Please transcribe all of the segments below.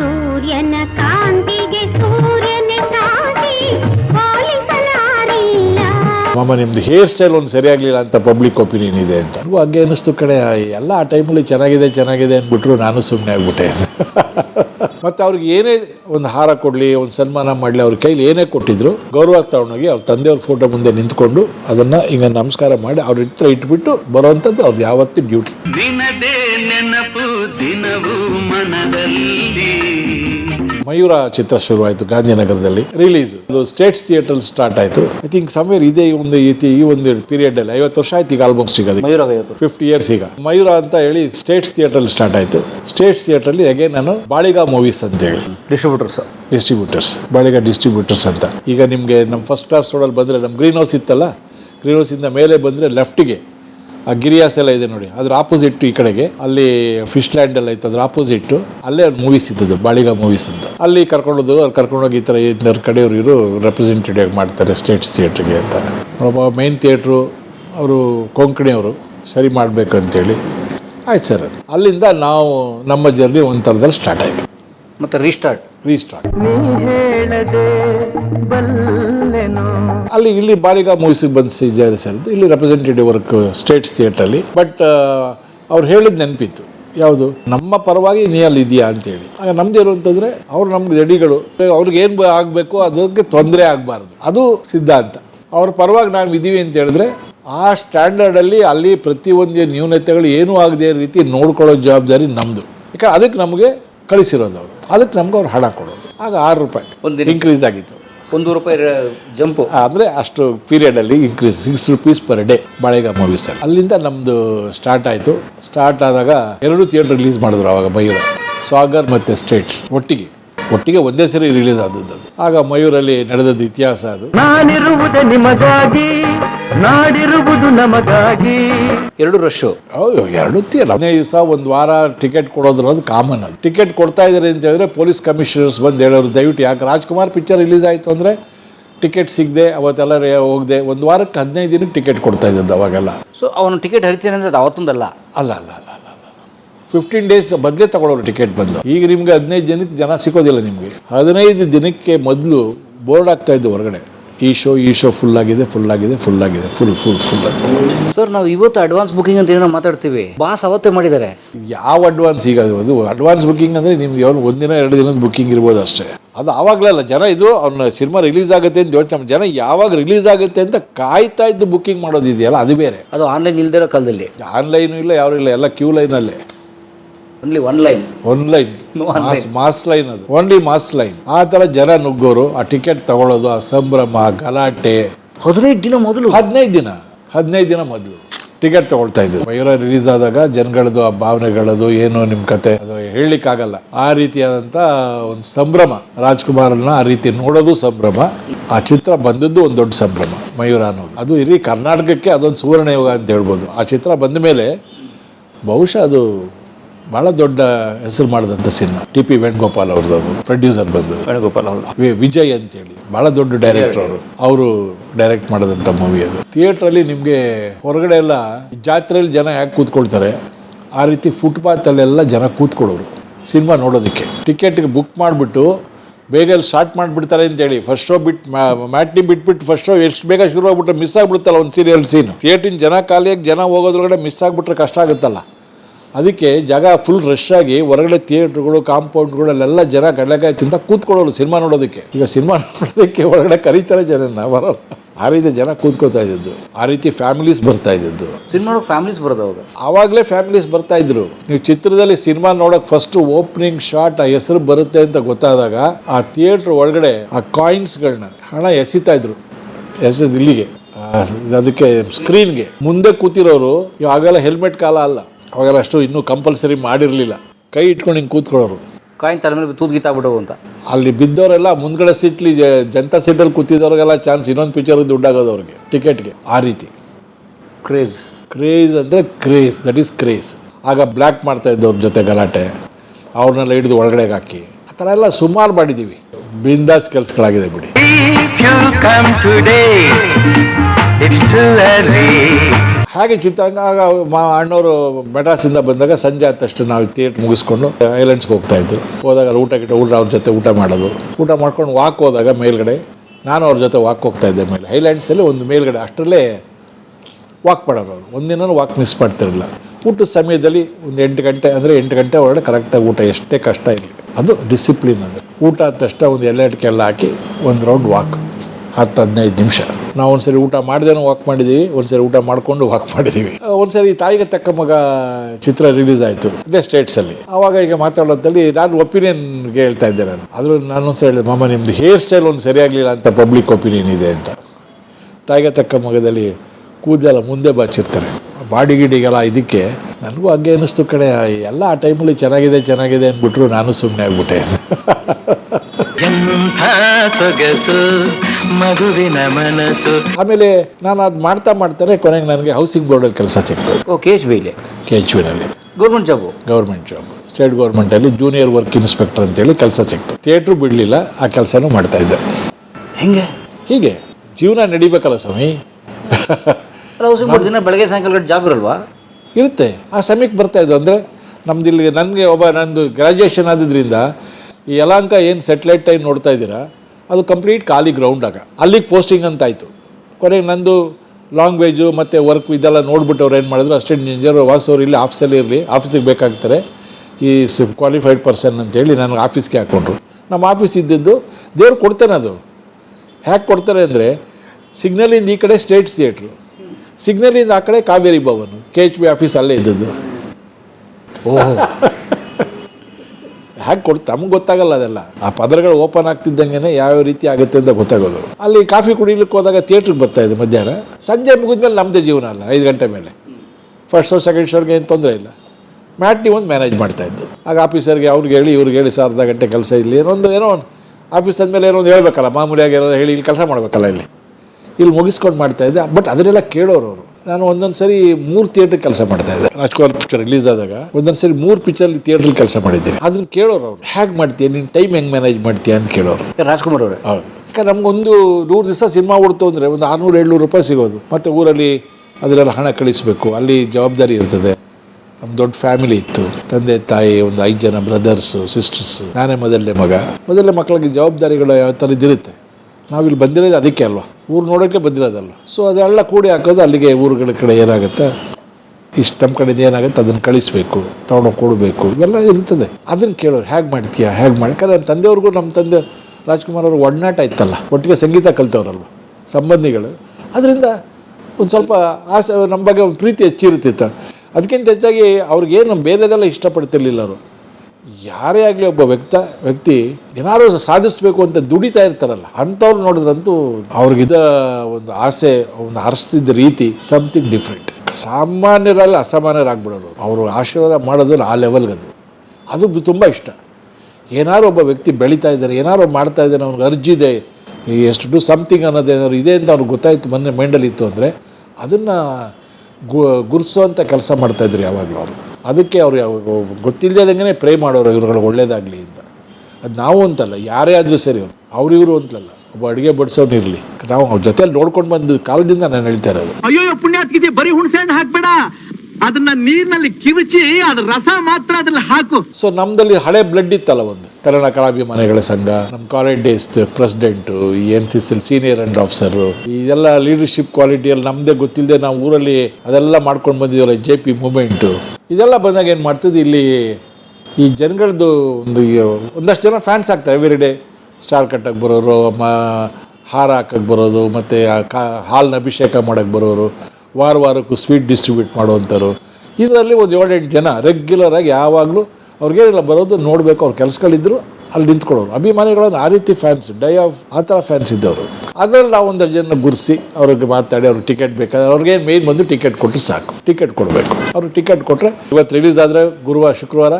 సూర్యన కాంతి ಮಾಮ ನಿಮ್ದು hair style ಒಂದು ಸರಿಯಾಗಲಿಲ್ಲ ಅಂತ ಪಬ್ಲಿಕ್ ಒಪಿನಿಯನ್ ಇದೆ ಅಂತ. ನನಗೂ ಹಂಗೆ ಅನ್ನಿಸ್ತು ಕಡೆ ಎಲ್ಲ ಆ ಟೈಮಲ್ಲಿ ಚೆನ್ನಾಗಿದೆ ಚೆನ್ನಾಗಿದೆ ಅಂದ್ಬಿಟ್ರು ನಾನು ಸುಮ್ಮನೆ ಆಗ್ಬಿಟ್ಟೆ. ಮತ್ತು ಅವ್ರಿಗೆ ಏನೇ ಒಂದು ಹಾರ ಕೊಡಲಿ, ಒಂದು ಸನ್ಮಾನ ಮಾಡಲಿ, ಅವ್ರ ಕೈಲಿ ಏನೇ ಕೊಟ್ಟಿದ್ರು, ಗೌರವ ತಗೊಂಡೋಗಿ ಅವ್ರ ತಂದೆಯವ್ರ ಫೋಟೋ ಮುಂದೆ ನಿಂತ್ಕೊಂಡು ಅದನ್ನು ಈಗ ನಮಸ್ಕಾರ ಮಾಡಿ ಅವ್ರ ಹತ್ರ ಇಟ್ಬಿಟ್ಟು ಬರೋವಂಥದ್ದು ಅವ್ರದ್ದು ಯಾವತ್ತೂ ಡ್ಯೂಟಿ ದಿನವೂ ಮನದಲ್ಲಿ. ಮಯೂರ ಚಿತ್ರ ಶುರುವಾಯಿತು ಗಾಂಧಿನಗರದಲ್ಲಿ. ರಿಲೀಸ್ ಅದು ಸ್ಟೇಟ್ಸ್ ಥಿಯೇಟರ್ ಸ್ಟಾರ್ಟ್ ಆಯಿತು. ಐ ಥಿಂಕ್ ಸಮ್ವೇರ್ ಇದೇ ಒಂದು ಈ- ಒಂದು ಪೀರಿಯಡ್ ಅಲ್ಲಿ ಐವತ್ತು ವರ್ಷ ಆಯ್ತು ಈಗ ಆಲ್ಬಮ್ ಸಿಗೋದು ಫಿಫ್ಟಿ ಇಯರ್ಸ್ ಈಗ. ಮಯೂರ ಅಂತ ಹೇಳಿ ಸ್ಟೇಟ್ಸ್ ಥಿಯೇಟರ್ ಸ್ಟಾರ್ಟ್ ಆಯಿತು. ಸ್ಟೇಟ್ಸ್ ಅಲ್ಲಿ ಅಗೇನ್ ನಾನು ಬಾಳಿಗ ಮೂವೀಸ್ ಅಂತ ಹೇಳಿ. ಡಿಸ್ಟ್ರಿಬ್ಯೂಟರ್ಸ್ ಡಿಸ್ಟ್ರಿಬ್ಯೂಟರ್ಸ್ ಬಾಳಿಗ ಡಿಸ್ಟ್ರಿಬ್ಯೂಟರ್ಸ್ ಅಂತ. ಈಗ ನಿಮಗೆ ನಮ್ಮ ಫಸ್ಟ್ ಕ್ಲಾಸ್ ರೋಡಲ್ಲಿ ಬಂದರೆ ನಮ್ಮ ಗ್ರೀನ್ ಹೌಸ್ ಇತ್ತಲ್ಲ? ಗ್ರೀನ್ ಹೌಸಿಂದ ಮೇಲೆ ಬಂದರೆ ಲೆಫ್ಟಿಗೆ ಆ ಗಿರಿಯಾಸ್ ಎಲ್ಲ ಇದೆ ನೋಡಿ. ಅದ್ರ ಆಪೋಸಿಟ್ ಈ ಕಡೆಗೆ. ಅಲ್ಲಿ ಫಿಶ್ ಲ್ಯಾಂಡ್ ಎಲ್ಲ ಇತ್ತು. ಅದ್ರ ಆಪೋಸಿಟ್ ಅಲ್ಲೇ ಒಂದು ಮೂವೀಸ್ ಇದ್ದದ್ದು ಬಾಳಿಗ ಮೂವೀಸ್ ಅಂತ. ಅಲ್ಲಿ ಕರ್ಕೊಂಡೋದ್ರು ಅಲ್ಲಿ ಕರ್ಕೊಂಡೋಗಿ ಈ ಥರ ಇದ್ರ ಕಡೆಯವರು ಇವರು ರೆಪ್ರೆಸೆಂಟೇಟಿವ್ ಮಾಡ್ತಾರೆ ಸ್ಟೇಟ್ಸ್ ಥಿಯೇಟ್ರಿಗೆ ಅಂತ. ಒಬ್ಬ ಮೈನ್ ಥಿಯೇಟ್ರು ಅವರು ಕೊಂಕಣಿಯವರು ಸರಿ ಮಾಡಬೇಕು ಅಂತೇಳಿ. ಆಯ್ತು ಸರ್ ಅದು. ಅಲ್ಲಿಂದ ನಾವು ನಮ್ಮ ಜರ್ನಿ ಒಂದು ಥರದಲ್ಲಿ ಸ್ಟಾರ್ಟ್ ಆಯಿತು. ಮತ್ತೆ ರೀಸ್ಟಾರ್ಟ್ ರೀಸ್ಟಾರ್ಟ್ ನೀ ಹೇಳದೆ ಬಲ್ಲೆನು ಅಲ್ಲಿ ಇಲ್ಲಿ ಬಾಳಿಗ ಮೂವೀಸಿಗೆ ಬಂದು ಸಿ ಜಾರಿ ಸೇರಿದ್ದು ಇಲ್ಲಿ ರೆಪ್ರೆಸೆಂಟೇಟಿವ್ ವರ್ಕ್ ಸ್ಟೇಟ್ಸ್ ಥಿಯೇಟ್ರಲ್ಲಿ ಬಟ್ ಅವ್ರು ಹೇಳಿದ ನೆನಪಿತ್ತು. ಯಾವುದು? ನಮ್ಮ ಪರವಾಗಿ ನೀ ಅಲ್ಲಿ ಇದೆಯಾ ಅಂತೇಳಿ. ಆಗ ನಮ್ದು ಏನು ಅಂತಂದರೆ ಅವ್ರು ನಮ್ಗೆ ಜಡಿಗಳು ಅವ್ರಿಗೆ ಏನು ಆಗಬೇಕು ಅದಕ್ಕೆ ತೊಂದರೆ ಆಗಬಾರ್ದು. ಅದು ಸಿದ್ಧಾಂತ. ಅವ್ರ ಪರವಾಗಿ ನಾವು ಇದ್ದೀವಿ ಅಂತ ಹೇಳಿದ್ರೆ ಆ ಸ್ಟ್ಯಾಂಡರ್ಡಲ್ಲಿ ಅಲ್ಲಿ ಪ್ರತಿಯೊಂದು ನ್ಯೂನತೆಗಳು ಏನೂ ಆಗದೆ ರೀತಿ ನೋಡ್ಕೊಳ್ಳೋ ಜವಾಬ್ದಾರಿ ನಮ್ಮದು ಯಾಕಂದ್ರೆ ಅದಕ್ಕೆ ನಮಗೆ ಕಳಿಸಿರೋದು ಅವರು. ಅದಕ್ಕೆ ನಮ್ಗೆ ಅವ್ರು ಹಣ ಕೊಡೋದು. ಆಗ ಆರು ರೂಪಾಯಿ ಒಂದು ಇನ್ಕ್ರೀಸ್ ಆಗಿತ್ತು. ಒಂದು ರೂಪಾಯಿ ಜಂಪು. ಅಂದರೆ ಅಷ್ಟು ಪೀರಿಯಡಲ್ಲಿ increase six rupees per day Baliga movies ಅಲ್ಲಿಂದ ನಮ್ಮದು ಸ್ಟಾರ್ಟ್ ಆಯಿತು. ಸ್ಟಾರ್ಟ್ ಆದಾಗ ಎರಡು ಥಿಯೇಟರ್ ರಿಲೀಸ್ ಮಾಡಿದ್ರು ಅವಾಗ ಮಯೂರ. ಸಾಗರ್ ಮತ್ತು ಸ್ಟೇಟ್ಸ್ ಒಟ್ಟಿಗೆ. ಒಟ್ಟಿಗೆ ಒಂದೇ ಸರಿ ರಿಲೀಸ್ ಆದದ್ದು ಅದು. ಆಗ ಮಯೂರಲ್ಲಿ ನಡೆದದ್ದು ಇತಿಹಾಸ ಅದು. ನಾನಿರುವುದೇ ನಿಮಗಾಗಿ ನಾಡಿರುವುದು ನಮಗಾಗಿ. ಎರಡು ರಶ್ ಅಯ್ಯೋ ಎರಡು ಹದಿನೈದು ದಿವಸ ಒಂದು ವಾರ ಟಿಕೆಟ್ ಕೊಡೋದ್ರ ಅದು ಕಾಮನ್ ಅದು. ಟಿಕೆಟ್ ಕೊಡ್ತಾ ಇದ್ದಾರೆ ಅಂತ ಹೇಳಿದ್ರೆ ಪೊಲೀಸ್ ಕಮಿಷನರ್ಸ್ ಬಂದು ಹೇಳೋರು ದಯವಿಟ್ಟು ಯಾಕೆ ರಾಜ್ಕುಮಾರ್ ಪಿಕ್ಚರ್ ರಿಲೀಸ್ ಆಯಿತು ಅಂದರೆ ಟಿಕೆಟ್ ಸಿಗದೆ ಅವತ್ತೆಲ್ಲ ರೇ- ಹೋಗದೆ. ಒಂದು ವಾರಕ್ಕೆ ಹದಿನೈದು ದಿನಕ್ಕೆ ಟಿಕೆಟ್ ಕೊಡ್ತಾ ಇದ್ದದ್ದು ಅವಾಗೆಲ್ಲ. ಸೊ ಅವನು ಟಿಕೆಟ್ ಹರಿತೇನೆ ಅಂದ್ರೆ ಅದು ಅವತ್ತೊಂದಲ್ಲ? ಅಲ್ಲ ಅಲ್ಲ ಅಲ್ಲ. ಫಿಫ್ಟೀನ್ ಡೇಸ್ ಬದಲೇ ತಗೊಳ್ಳೋರು ಟಿಕೆಟ್ ಬಂದು. ಈಗ ನಿಮಗೆ ಹದಿನೈದು ಜನಕ್ಕೆ ಜನ ಸಿಗೋದಿಲ್ಲ ನಿಮಗೆ. ಹದಿನೈದು ದಿನಕ್ಕೆ ಮೊದಲು ಬೋರ್ಡ್ ಆಗ್ತಾ ಇದ್ದು ಹೊರಗಡೆ. ಈ ಶೋ ಈ ಶೋ ಫುಲ್ ಆಗಿದೆ ಫುಲ್ ಆಗಿದೆ ಫುಲ್ ಆಗಿದೆ ಫುಲ್ ಫುಲ್ ಫುಲ್ ಅಂತ ಸರ್ ನಾವು ಇವತ್ತು ಅಡ್ವಾನ್ಸ್ ಬುಕಿಂಗ್ ಅಂತ ಏನೋ ಮಾತಾಡ್ತೀವಿ. ಬಾಸ್ ಅವತ್ತೇ ಮಾಡಿದ್ದಾರೆ. ಯಾವ ಅಡ್ವಾನ್ಸ್ ಈಗ ಅದು? ಅಡ್ವಾನ್ಸ್ ಬುಕ್ಕಿಂಗ್ ಅಂದರೆ ನಿಮ್ಗೆ ಯಾವ ಒಂದಿನ ಎರಡು ದಿನದ ಬುಕ್ಕಿಂಗ್ ಇರ್ಬೋದು ಅಷ್ಟೇ. ಅದು ಆವಾಗಲಲ್ಲ ಜನ ಇದು ಅವ್ನ ಸಿನಿಮಾ ರಿಲೀಸ್ ಆಗುತ್ತೆ ಅಂತ ಯೋಚನೆ ಜನ ಯಾವಾಗ ರಿಲೀಸ್ ಆಗುತ್ತೆ ಅಂತ ಕಾಯ್ತಾ ಇದ್ದು ಬುಕ್ಕಿಂಗ್ ಮಾಡೋದಿದೆಯಲ್ಲ ಅದು ಬೇರೆ. ಅದು ಆನ್ಲೈನ್ ಇಲ್ದಿರೋ ಕಾಲದಲ್ಲಿ. ಆನ್ಲೈನು ಇಲ್ಲ ಯಾರು ಇಲ್ಲ ಎಲ್ಲ queue ಲೈನಲ್ಲೇ only one line one line mass mass line ಅದು. ಓನ್ಲಿ ಮಾಸ್ ಲೈನ್ ಆ ಥರ ಜನ ನುಗ್ಗೋರು ಆ ಟಿಕೆಟ್ ತಗೊಳ್ಳೋದು ಆ ಸಂಭ್ರಮ ಗಲಾಟೆ. ಹದಿನೈದು ದಿನ ಮೊದಲು. ಹದಿನೈದು ದಿನ. ಹದಿನೈದು ದಿನ ಮೊದಲು. ಟಿಕೆಟ್ ತಗೊಳ್ತಾ ಇದ್ರು ಮಯೂರ ರಿಲೀಸ್ ಆದಾಗ ಜನಗಳದು ಆ ಭಾವನೆಗಳದು ಏನು ನಿಮ್ಮ ಕತೆ. ಅದು ಹೇಳಲಿಕ್ಕಾಗಲ್ಲ. ಆ ರೀತಿಯಾದಂಥ ಒಂದು ಸಂಭ್ರಮ. ರಾಜ್ಕುಮಾರನ್ನ ಆ ರೀತಿ ನೋಡೋದು ಸಂಭ್ರಮ. ಆ ಚಿತ್ರ ಬಂದದ್ದು ಒಂದು ದೊಡ್ಡ ಸಂಭ್ರಮ. ಮಯೂರ ಅನ್ನೋದು. ಅದು ಇಡೀ ಕರ್ನಾಟಕಕ್ಕೆ ಅದೊಂದು ಸುವರ್ಣ ಯೋಗ ಅಂತ ಹೇಳ್ಬೋದು. ಆ ಚಿತ್ರ ಬಂದ ಮೇಲೆ ಬಹುಶಃ ಅದು ಭಾಳ ದೊಡ್ಡ ಹೆಸರು ಮಾಡಿದಂಥ ಸಿನಿಮಾ. ಟಿ ಪಿ ವೇಣುಗೋಪಾಲ್ ಅವ್ರದ್ದು ಪ್ರೊಡ್ಯೂಸರ್ ಬಂದು. ವೇಣುಗೋಪಾಲ್ ಅವರು ವಿಜಯ್ ಅಂತೇಳಿ ಬಹಳ ದೊಡ್ಡ ಡೈರೆಕ್ಟರ್ ಅವರು. ಅವರು ಡೈರೆಕ್ಟ್ ಮಾಡಿದಂಥ ಮೂವಿ ಅದು. ಥಿಯೇಟ್ರಲ್ಲಿ ನಿಮಗೆ ಹೊರಗಡೆ ಎಲ್ಲ ಜಾತ್ರೆಯಲ್ಲಿ ಜನ ಯಾಕೆ ಕೂತ್ಕೊಳ್ತಾರೆ? ಆ ರೀತಿ ಫುಟ್ಪಾತಲ್ಲೆಲ್ಲ ಜನ ಕೂತ್ಕೊಳ್ಳೋರು ಸಿನಿಮಾ ನೋಡೋದಕ್ಕೆ. ಟಿಕೆಟ್ಗೆ ಬುಕ್ ಮಾಡಿಬಿಟ್ಟು ಬೇಗ ಅಲ್ಲಿ ಸ್ಟಾರ್ಟ್ ಮಾಡಿಬಿಡ್ತಾರೆ ಅಂತೇಳಿ. ಫಸ್ಟ್ ಶೋ ಬಿಟ್ಟು ಮ್ಯಾಟ್ನಿ ಬಿಟ್ಬಿಟ್ಟು ಫಸ್ಟ್ ಶೋ ಎಷ್ಟು ಬೇಗ ಶುರು ಆಗ್ಬಿಟ್ರೆ ಮಿಸ್ ಆಗ್ಬಿಡುತ್ತಲ್ಲ ಒಂದು ಸೀರಿಯಲ್ ಸೀನ್ ಥಿಯೇಟ್ರಿನ ಜನ ಖಾಲಿಯಾಗಿ ಜನ ಹೋಗೋದ್ರೊಳಗಡೆ ಮಿಸ್ ಆಗಿಬಿಟ್ರೆ ಕಷ್ಟ ಆಗುತ್ತಲ್ಲ. ಅದಕ್ಕೆ ಜಾಗ ಫುಲ್ ರಶ್ ಆಗಿ ಹೊರಗಡೆ ಥಿಯೇಟ್ರುಗಳು ಕಾಂಪೌಂಡ್ಗಳಲ್ಲೆಲ್ಲ ಜನ ಕಡಲೆಕಾಯಿ ತಿಂತ ಕೂತ್ಕೊಳ್ಳೋರು ಸಿನಿಮಾ ನೋಡೋದಕ್ಕೆ. ಈಗ ಸಿನಿಮಾ ನೋಡೋದಕ್ಕೆ ಹೊರಗಡೆ ಕರೀತಾರೆ ಜನ ಬರೋರು. ಆ ರೀತಿ ಜನ ಕೂತ್ಕೋತಾ ಇದ್ದದ್ದು. ಆ ರೀತಿ ಫ್ಯಾಮಿಲೀಸ್ ಬರ್ತಾ ಇದ್ದದ್ದು. ಸಿನಿಮಾ ಫ್ಯಾಮಿಲೀಸ್ ಬರೋದು ಅವಾಗ? ಆವಾಗಲೇ ಫ್ಯಾಮಿಲೀಸ್ ಬರ್ತಾ ಇದ್ರು. ನೀವು ಚಿತ್ರದಲ್ಲಿ ಸಿನಿಮಾ ನೋಡೋಕೆ ಫಸ್ಟ್ ಓಪನಿಂಗ್ ಶಾಟ್ ಆ ಹೆಸರು ಬರುತ್ತೆ ಅಂತ ಗೊತ್ತಾದಾಗ ಆ ಥಿಯೇಟ್ರ್ ಒಳಗಡೆ ಆ ಕಾಯಿನ್ಸ್ಗಳನ್ನ ಹಣ ಎಸಿತಾ ಇದ್ರು. ಎಸೆದು ಇಲ್ಲಿಗೆ. ಅದಕ್ಕೆ ಸ್ಕ್ರೀನ್ಗೆ ಮುಂದೆ ಕೂತಿರೋರು ಇವಾಗೆಲ್ಲ ಹೆಲ್ಮೆಟ್ ಕಾಲ ಅಲ್ಲ. ಅವಾಗೆಲ್ಲ ಅಷ್ಟು ಇನ್ನೂ ಕಂಪಲ್ಸರಿ ಮಾಡಿರಲಿಲ್ಲ. ಕೈ ಇಟ್ಕೊಂಡು ಹಿಂಗೆ ಕೂತ್ಕೊಳ್ಳೋರು. ಕಾಯಿನ್ ತಲೆ ಮೇಲೆ ತೂತ್ ಗೀತಾಗ್ಬಿಡವು ಅಂತ. ಅಲ್ಲಿ ಬಿದ್ದವರೆಲ್ಲ ಮುಂದ್ಗಡೆ ಸೀಟ್ಲಿ ಜನತಾ ಸೀಟಲ್ಲಿ ಕೂತಿದ್ದವ್ರಿಗೆಲ್ಲ ಚಾನ್ಸ್ ಇನ್ನೊಂದು ಪಿಕ್ಚರ್ ದುಡ್ಡಾಗೋದು ಅವ್ರಿಗೆ ಟಿಕೆಟ್ಗೆ ಆ ರೀತಿ. ಕ್ರೇಜ್ ಕ್ರೇಜ್ ಅಂದರೆ ಕ್ರೇಜ್ ದಟ್ ಈಸ್ ಕ್ರೇಜ್ ಆಗ ಬ್ಲ್ಯಾಕ್ ಮಾಡ್ತಾ ಇದ್ದವ್ರ ಜೊತೆ ಗಲಾಟೆ ಅವ್ರನ್ನೆಲ್ಲ ಹಿಡಿದು ಒಳಗಡೆಗೆ ಹಾಕಿ ಆ ಥರ ಎಲ್ಲ ಸುಮಾರು ಮಾಡಿದ್ದೀವಿ ಬಿಂದಾಸ್ ಕೆಲಸಗಳಾಗಿದೆ ಬಿಡಿ. If you come today, it's too early. ಹಾಗೆ ಚಿತ್ರಾಂಗ ಆಗ ಮಾ ಅಣ್ಣವರು ಮೆಡ್ರಾಸಿಂದ ಬಂದಾಗ ಸಂಜೆ ಆದ ನಾವು ಥಿಯೇಟ್ರ್ ಮುಗಿಸ್ಕೊಂಡು ಐಲ್ಯಾಂಡ್ಸ್ಗೆ ಹೋಗ್ತಾ ಇದ್ದು ಹೋದಾಗ ಅಲ್ಲಿ ಊಟ ಗಿಟ ಊಟ ಅವ್ರ ಜೊತೆ ಊಟ ಮಾಡೋದು. ಊಟ ಮಾಡ್ಕೊಂಡು ವಾಕ್ ಹೋದಾಗ ಮೇಲ್ಗಡೆ, ನಾನು ಅವ್ರ ಜೊತೆ ವಾಕ್ ಹೋಗ್ತಾ ಇದ್ದೆ ಮೇಲೆ. ಐಲ್ಯಾಂಡ್ಸಲ್ಲಿ ಒಂದು ಮೇಲ್ಗಡೆ, ಅಷ್ಟರಲ್ಲೇ ವಾಕ್ ಮಾಡೋರು ಅವರು. ಒಂದಿನೂ ವಾಕ್ ಮಿಸ್ ಮಾಡ್ತಿರಲಿಲ್ಲ. ಊಟದ ಸಮಯದಲ್ಲಿ ಒಂದು ಎಂಟು ಗಂಟೆ, ಅಂದರೆ ಎಂಟು ಗಂಟೆ ಒಳಗಡೆ ಕರೆಕ್ಟಾಗಿ ಊಟ, ಎಷ್ಟೇ ಕಷ್ಟ ಇರಲಿ. ಅದು ಡಿಸಿಪ್ಲಿನ್ ಅದು. ಊಟ ಆದ ತಕ್ಷಣ ಒಂದು ಎಲ್ಲ ಹಾಕಿ ಒಂದು ರೌಂಡ್ ವಾಕ್ ಹತ್ತು ಹದಿನೈದು ನಿಮಿಷ. ನಾವು ಒಂದ್ಸರಿ ಊಟ ಮಾಡ್ದೇನೂ ವಾಕ್ ಮಾಡಿದ್ದೀವಿ ಒಂದ್ಸರಿ ಊಟ ಮಾಡಿಕೊಂಡು ವಾಕ್ ಮಾಡಿದ್ದೀವಿ ಒಂದ್ಸರಿ ತಾಯಿಗೆ ತಕ್ಕ ಮಗ ಚಿತ್ರ ರಿಲೀಸ್ ಆಯಿತು ಅದೇ ಸ್ಟೇಟ್ಸಲ್ಲಿ ಆವಾಗ ಈಗ ಮಾತಾಡೋದಲ್ಲಿ ನಾನು ಒಪಿನಿಯನ್ಗೆ ಹೇಳ್ತಾ ಇದ್ದೆ ನಾನು. ಆದರೂ ನಾನು ಒಂದ್ಸರಿ ಹೇಳಿದೆ, ಮಾಮ ನಿಮ್ಮದು ಹೇರ್ ಸ್ಟೈಲ್ ಒಂದು ಸರಿಯಾಗಲಿಲ್ಲ ಅಂತ ಪಬ್ಲಿಕ್ ಒಪಿನಿಯನ್ ಇದೆ ಅಂತ. ತಾಯಿಗೆ ತಕ್ಕ ಮಗದಲ್ಲಿ ಕೂದಲೆಲ್ಲ ಮುಂದೆ ಬಾಚಿರ್ತಾರೆ. ಬಾಡಿ ಗಿಡಿಗೆಲ್ಲ ಇದಕ್ಕೆ ನನಗೂ ಹಂಗೆ ಅನ್ನಿಸ್ತು ಕಡೆ ಎಲ್ಲ ಆ ಟೈಮಲ್ಲಿ ಚೆನ್ನಾಗಿದೆ ಚೆನ್ನಾಗಿದೆ ಅಂದ್ಬಿಟ್ರು ನಾನು ಸುಮ್ಮನೆ ಆಗ್ಬಿಟ್ಟೆ. ಮಗುವಿನ ಮನಸ್ಸು. ಆಮೇಲೆ ನಾನು ಅದು ಮಾಡ್ತಾ ಮಾಡ್ತಾರೆ ಕೊನೆಗೆ ನನಗೆ ಹೌಸಿಂಗ್ ಬೋರ್ಡಲ್ಲಿ ಕೆಲಸ ಸಿಕ್ತು. ಓ ಕೆ ಎಚ್ ಬಿಲಿ K H ವಿನಲ್ಲಿ government job government job state ಗೌರ್ಮೆಂಟಲ್ಲಿ junior work inspector ಅಂತೇಳಿ ಕೆಲಸ ಸಿಕ್ತು. ಥಿಯೇಟ್ರು ಬಿಡಲಿಲ್ಲ ಆ ಕೆಲಸನೂ ಮಾಡ್ತಾ ಇದ್ದೆ. ಹೆಂಗೆ? ಹೀಗೆ ಜೀವನ ನಡಿಬೇಕಲ್ಲ ಸ್ವಾಮಿ. ಹೌಸಿಂಗ್ ಬೋರ್ಡ್ ದಿನ ಬೆಳಗ್ಗೆ ಸಾಯಂಕಾಲ ಜಾಬ್ ಇರಲ್ವಾ? ಇರುತ್ತೆ. ಆ ಸಮಯಕ್ಕೆ ಬರ್ತಾ ಇದ್ದು ಅಂದರೆ ನಮ್ದು ಇಲ್ಲಿ ನನಗೆ ಒಬ್ಬ ನಂದು ಗ್ರ್ಯಾಜುಯೇಷನ್ ಆದಿದ್ದರಿಂದ ಈ ಯಲಾಂಕ ಏನು ಸೆಟ್ಲೈಟ್ ಟೈಮ್ ನೋಡ್ತಾ ಇದ್ದೀರಾ, ಅದು ಕಂಪ್ಲೀಟ್ ಖಾಲಿ ಗ್ರೌಂಡ್ ಆಗ. ಅಲ್ಲಿಗೆ ಪೋಸ್ಟಿಂಗ್ ಅಂತಾಯಿತು ಕೊನೆಗೆ ನಂದು ಲಾಂಗ್ವೇಜು ಮತ್ತು ವರ್ಕ್ ಇದೆಲ್ಲ ನೋಡ್ಬಿಟ್ಟು ಅವ್ರು ಏನು ಮಾಡಿದ್ರು ಅಸಿಸ್ಟೆಂಟ್ ಇಂಜಿನಿಯರ್ ವಾಸವ್ರು ಇಲ್ಲಿ ಆಫೀಸಲ್ಲಿ ಇರಲಿ ಆಫೀಸಿಗೆ ಬೇಕಾಗ್ತಾರೆ. ಈ ಕ್ವಾಲಿಫೈಡ್ ಪರ್ಸನ್ ಅಂತೇಳಿ ನನಗೆ ಆಫೀಸ್ಗೆ ಹಾಕ್ಕೊಂಡ್ರು ನಮ್ಮ ಆಫೀಸ್ ಇದ್ದಿದ್ದು ದೇವ್ರು ಕೊಡ್ತಾನೆ ಅದು. ಹ್ಯಾಕ್ ಕೊಡ್ತಾರೆ ಅಂದರೆ ಸಿಗ್ನಲಿಂದ ಈ ಕಡೆ ಸ್ಟೇಟ್ಸ್ ಥಿಯೇಟ್ರು ಸಿಗ್ನಲಿಂದ ಆ ಕಡೆ Kaveri Bhavan K H B office ಅಲ್ಲೇ ಇದ್ದದ್ದು. ಓಹೋ. ಹ್ಯಾಕ್ ತಮ್ಗೆ ಗೊತ್ತಾಗಲ್ಲ ಅದೆಲ್ಲ. ಆ ಪದರಗಳು ಓಪನ್ ಆಗ್ತಿದ್ದಂಗೆ ಯಾವ ರೀತಿ ಆಗುತ್ತೆ ಅಂತ ಗೊತ್ತಾಗೋದು. ಅಲ್ಲಿ ಕಾಫಿ ಕುಡಿಲಿಕ್ಕೆ ಹೋದಾಗ ಥಿಯೇಟ್ರಿಗೆ ಬರ್ತಾ ಇದೆ ಮಧ್ಯಾಹ್ನ. ಸಂಜೆ ಮುಗಿದ್ಮೇಲೆ ನಮ್ಮದೇ ಜೀವನ ಅಲ್ಲ ಐದು ಗಂಟೆ ಮೇಲೆ. ಫಸ್ಟ್ ಶೋ ಸೆಕೆಂಡ್ ಶೋರ್ಗೆ ಏನು ತೊಂದರೆ ಇಲ್ಲ. ಮ್ಯಾಟ್ನಿ ಒಂದು ಮ್ಯಾನೇಜ್ ಮಾಡ್ತಾ ಇದ್ದು. ಆಗ ಆಫೀಸರ್ಗೆ ಅವ್ರಿಗೆ ಹೇಳಿ ಇವ್ರಿಗೆ ಹೇಳಿ ಸರ್ ಅರ್ಧ ಗಂಟೆ ಕೆಲಸ ಇಲ್ಲಿ ಏನೋ ಒಂದು ಏನೋ ಒಂದು ಆಫೀಸ್ ಆದಮೇಲೆ ಏನೋ ಒಂದು ಹೇಳ್ಬೇಕಲ್ಲ ಮಾಮೂಲಿಯಾಗಿ ಏನೋ ಹೇಳಿ ಇಲ್ಲಿ ಕೆಲಸ ಮಾಡಬೇಕಲ್ಲ ಇಲ್ಲಿ. ಇಲ್ಲಿ ಮುಗಿಸ್ಕೊಂಡು ಮಾಡ್ತಾ ಇದ್ದೆ. ಬಟ್ ಅದನ್ನೆಲ್ಲ ಕೇಳೋರು ಅವರು. ನಾನು ಒಂದೊಂದು ಸರಿ ಮೂರು ಥಿಯೇಟ್ರ್ ಕೆಲಸ ಮಾಡ್ತಾ ಇದ್ದೆ. ರಾಜ್ಕುಮಾರ್ ಪಿಕ್ಚರ್ ರಿಲೀಸ್ ಆದಾಗ? ಒಂದೊಂದು ಸರಿ ಮೂರು ಪಿಕ್ಚರ್ ಥಿಯೇಟರ್ ಕೆಲಸ ಮಾಡಿದ್ದೀನಿ. ಅದನ್ನ ಕೇಳೋರು ಅವ್ರು. ಹೇಗೆ ಮಾಡ್ತೀಯ? ನೀನು ಟೈಮ್ ಹೆಂಗೆ ಮ್ಯಾನೇಜ್ ಮಾಡ್ತೀಯ ಅಂತ ಕೇಳೋರು. ರಾಜ್ಕುಮಾರ್ ಅವರೇ. ಹೌದು. ಯಾಕಂದ್ರೆ ನಮಗೊಂದು ನೂರು ದಿವಸ ಸಿನಿಮಾ ಓಡ್ತು ಅಂದರೆ ಒಂದು ಆರುನೂರು ಏಳ್ನೂರು ರೂಪಾಯಿ ಸಿಗೋದು. ಮತ್ತು ಊರಲ್ಲಿ ಅದರಲ್ಲಿ ಹಣ ಕಳಿಸ್ಬೇಕು. ಅಲ್ಲಿ ಜವಾಬ್ದಾರಿ ಇರ್ತದೆ. ನಮ್ಮ ದೊಡ್ಡ ಫ್ಯಾಮಿಲಿ ಇತ್ತು. ತಂದೆ ತಾಯಿ ಒಂದು ಐದು ಜನ ಬ್ರದರ್ಸು ಸಿಸ್ಟರ್ಸು ನಾನೇ ಮೊದಲನೇ ಮಗ. ಮೊದಲನೇ ಮಕ್ಕಳಿಗೆ ಜವಾಬ್ದಾರಿಗಳು ಯಾವ ಥರ ಇದಿರುತ್ತೆ? ನಾವಿಲ್ಲಿ ಬಂದಿರೋದು ಅದಕ್ಕೆ ಅಲ್ವಾ? ಊರು ನೋಡೋಕ್ಕೆ ಬಂದಿರೋದಲ್ವ ಸೊ ಅದೆಲ್ಲ ಕೂಡಿ ಹಾಕೋದು ಅಲ್ಲಿಗೆ ಊರುಗಳ ಕಡೆ ಏನಾಗುತ್ತೆ? ಇಷ್ಟು ನಮ್ಮ ಕಡೆಯಿಂದ ಏನಾಗುತ್ತೆ? ಅದನ್ನು ಕಳಿಸ್ಬೇಕು ತೊಗೊಂಡೋಗಿ ಕೊಡಬೇಕು. ಇವೆಲ್ಲ ಇರ್ತದೆ. ಅದನ್ನು ಕೇಳೋರು ಹೇಗೆ ಮಾಡ್ತೀಯಾ? ಹೇಗೆ ಮಾಡಿ ಯಾಕಂದ್ರೆ ನಮ್ಮ ತಂದೆಯವ್ರಿಗೂ ನಮ್ಮ ತಂದೆ ರಾಜ್ಕುಮಾರ್ ಅವರು ಒಡನಾಟ ಇತ್ತಲ್ಲ, ಒಟ್ಟಿಗೆ ಸಂಗೀತ ಕಲ್ತವ್ರಲ್ವ, ಸಂಬಂಧಿಗಳು. ಅದರಿಂದ ಒಂದು ಸ್ವಲ್ಪ ಆಸೆ, ನಮ್ಮ ಬಗ್ಗೆ ಒಂದು ಪ್ರೀತಿ ಹೆಚ್ಚಿರುತ್ತಿತ್ತು. ಅದಕ್ಕಿಂತ ಹೆಚ್ಚಾಗಿ ಅವ್ರಿಗೇನು ಬೇರೆದೆಲ್ಲ ಇಷ್ಟಪಡ್ತಿರ್ಲಿಲ್ಲ ಅವರು. ಯಾರೇ ಆಗಲಿ ಒಬ್ಬ ವ್ಯಕ್ತ, ವ್ಯಕ್ತಿ ಏನಾದರೂ ಸಾಧಿಸಬೇಕು ಅಂತ ದುಡಿತಾ ಇರ್ತಾರಲ್ಲ, ಅಂಥವ್ರು ನೋಡಿದ್ರಂತೂ ಅವ್ರಿಗಿದ ಒಂದು ಆಸೆ, ಒಂದು ಹರಿಸ್ತಿದ್ದ ರೀತಿ ಸಮಥಿಂಗ್ ಡಿಫ್ರೆಂಟ್ ಸಾಮಾನ್ಯರಲ್ಲಿ ಅಸಾಮಾನ್ಯರಾಗ್ಬಿಡೋರು ಅವರು ಆಶೀರ್ವಾದ ಮಾಡೋದು ಆ ಲೆವೆಲ್ಗೆ ಅದು. ಅದು ತುಂಬ ಇಷ್ಟ. ಏನಾದ್ರು ಒಬ್ಬ ವ್ಯಕ್ತಿ ಬೆಳೀತಾ ಇದ್ದಾರೆ, ಏನಾದ್ರು ಮಾಡ್ತಾ ಇದ್ದಾನೆ, ಅವ್ನಿಗೆ ಅರ್ಜಿದೆ ಎಷ್ಟು ಟು ಸಮಥಿಂಗ್ ಅನ್ನೋದು ಏನಾದ್ರು ಇದೆ ಅಂತ ಅವ್ರಿಗೆ ಗೊತ್ತಾಯಿತು, ಮೊನ್ನೆ ಮೈಂಡಲ್ಲಿ ಇತ್ತು ಅಂದರೆ, ಅದನ್ನು ಗು ಅಂತ ಕೆಲಸ ಮಾಡ್ತಾಯಿದ್ರು ಯಾವಾಗಲೂ ಅವರು. ಅದಕ್ಕೆ ಅವರು ಗೊತ್ತಿಲ್ಲದಂಗೆ ಪ್ರೇ ಮಾಡೋರು ಇವ್ರುಗಳು ಒಳ್ಳೇದಾಗಲಿ ಅಂತ. ಅದು ನಾವು ಅಂತಲ್ಲ ಯಾರೇ ಆದರೂ ಸರಿ ಅವ್ರು. ಅವ್ರಿವರು ಅಂತಲ್ಲ. ಒಬ್ಬ ಅಡುಗೆ ಬಡಿಸೋನು ಇರಲಿ. ನಾವು ಅವ್ರ ಜೊತೆಲಿ ನೋಡ್ಕೊಂಡು ಬಂದ ಕಾಲದಿಂದ ನಾನು ಹೇಳ್ತಾ ಇರೋದು. ಅಯ್ಯೋ ಪುಣ್ಯಾತ್ಕಿದೆ ಬರೀ ಹುಣಸೆ ಹಣ್ಣು ಹಾಕ್ಬೇಡ. ಅದನ್ನ ನೀರಿನಲ್ಲಿ ಕಿವಿಚಿ ಅದ್ರ ರಸ ಮಾತ್ರ ಅದ್ರಲ್ಲಿ ಹಾಕು. ಸೊ ನಮ್ಮದಲ್ಲಿ ಹಳೆ ಬ್ಲಡ್ ಇತ್ತಲ್ಲ ಒಂದು. ಕನ್ನಡ ಕಲಾಭಿಮಾನಿಗಳ ಸಂಘ ನಮ್ಮ ಕಾಲೇಜ್ ಡೇಸ್ ಪ್ರೆಸಿಡೆಂಟು ಈ N C C senior and officer ಇದೆಲ್ಲ ಲೀಡರ್ಶಿಪ್ ಕ್ವಾಲಿಟಿಯಲ್ಲಿ ನಮ್ಮದೇ ಗೊತ್ತಿಲ್ಲದೆ ನಾವು ಊರಲ್ಲಿ ಅದೆಲ್ಲ ಮಾಡ್ಕೊಂಡು ಬಂದಿದ್ದೀವಲ್ಲ ಜೆ ಪಿ ಮೂಮೆಂಟು ಇದೆಲ್ಲ ಬಂದಾಗ ಏನು ಮಾಡ್ತಿದ್ದು ಇಲ್ಲಿ ಈ ಜನಗಳದ್ದು ಒಂದು ಒಂದಷ್ಟು ಜನ ಫ್ಯಾನ್ಸ್ ಆಗ್ತಾರೆ ಎವ್ರಿ ಡೇ ಸ್ಟಾರ್ ಕಟ್ಟಕ್ಕೆ ಬರೋರು, ಮ, ಹಾರ ಹಾಕಕ್ಕೆ ಬರೋದು, ಮತ್ತು ಕಾ ಹಾಲನ್ನ ಅಭಿಷೇಕ ಮಾಡೋಕ್ಕೆ ಬರೋರು, ವಾರ ವಾರಕ್ಕೂ ಸ್ವೀಟ್ ಡಿಸ್ಟ್ರಿಬ್ಯೂಟ್ ಮಾಡುವಂಥವ್ರು. ಇದರಲ್ಲಿ ಒಂದು ಏಳೆಂಟು ಜನ ರೆಗ್ಯುಲರಾಗಿ ಯಾವಾಗಲೂ ಅವ್ರಿಗೇನಿಲ್ಲ, ಬರೋದು ನೋಡಬೇಕು, ಅವ್ರ ಕೆಲಸಗಳಿದ್ರು. ಅಲ್ಲಿ ನಿಂತ್ಕೊಳ್ಳೋರು. ಅಭಿಮಾನಿಗಳನ್ನು ಆ ರೀತಿ ಫ್ಯಾನ್ಸ್ ಡೈ ಆಫ್ ಆ ಥರ ಫ್ಯಾನ್ಸ್ ಇದ್ದವರು. ಅದರಲ್ಲಿ ನಾವು ಒಂದಷ್ಟು ಜನ ಗುರ್ಸಿ, ಅವ್ರಿಗೆ ಮಾತಾಡಿ, ಅವ್ರಿಗೆ ಟಿಕೆಟ್ ಬೇಕಾದ್ರೆ ಅವ್ರಿಗೆ ಮೇನ್ ಬಂದು ಟಿಕೆಟ್ ಕೊಟ್ಟರೆ ಸಾಕು. ಟಿಕೆಟ್ ಕೊಡಬೇಕು. ಅವರು ಟಿಕೆಟ್ ಕೊಟ್ಟರೆ ಇವತ್ತು ರಿಲೀಸ್ ಆದರೆ ಗುರುವಾರ, ಶುಕ್ರವಾರ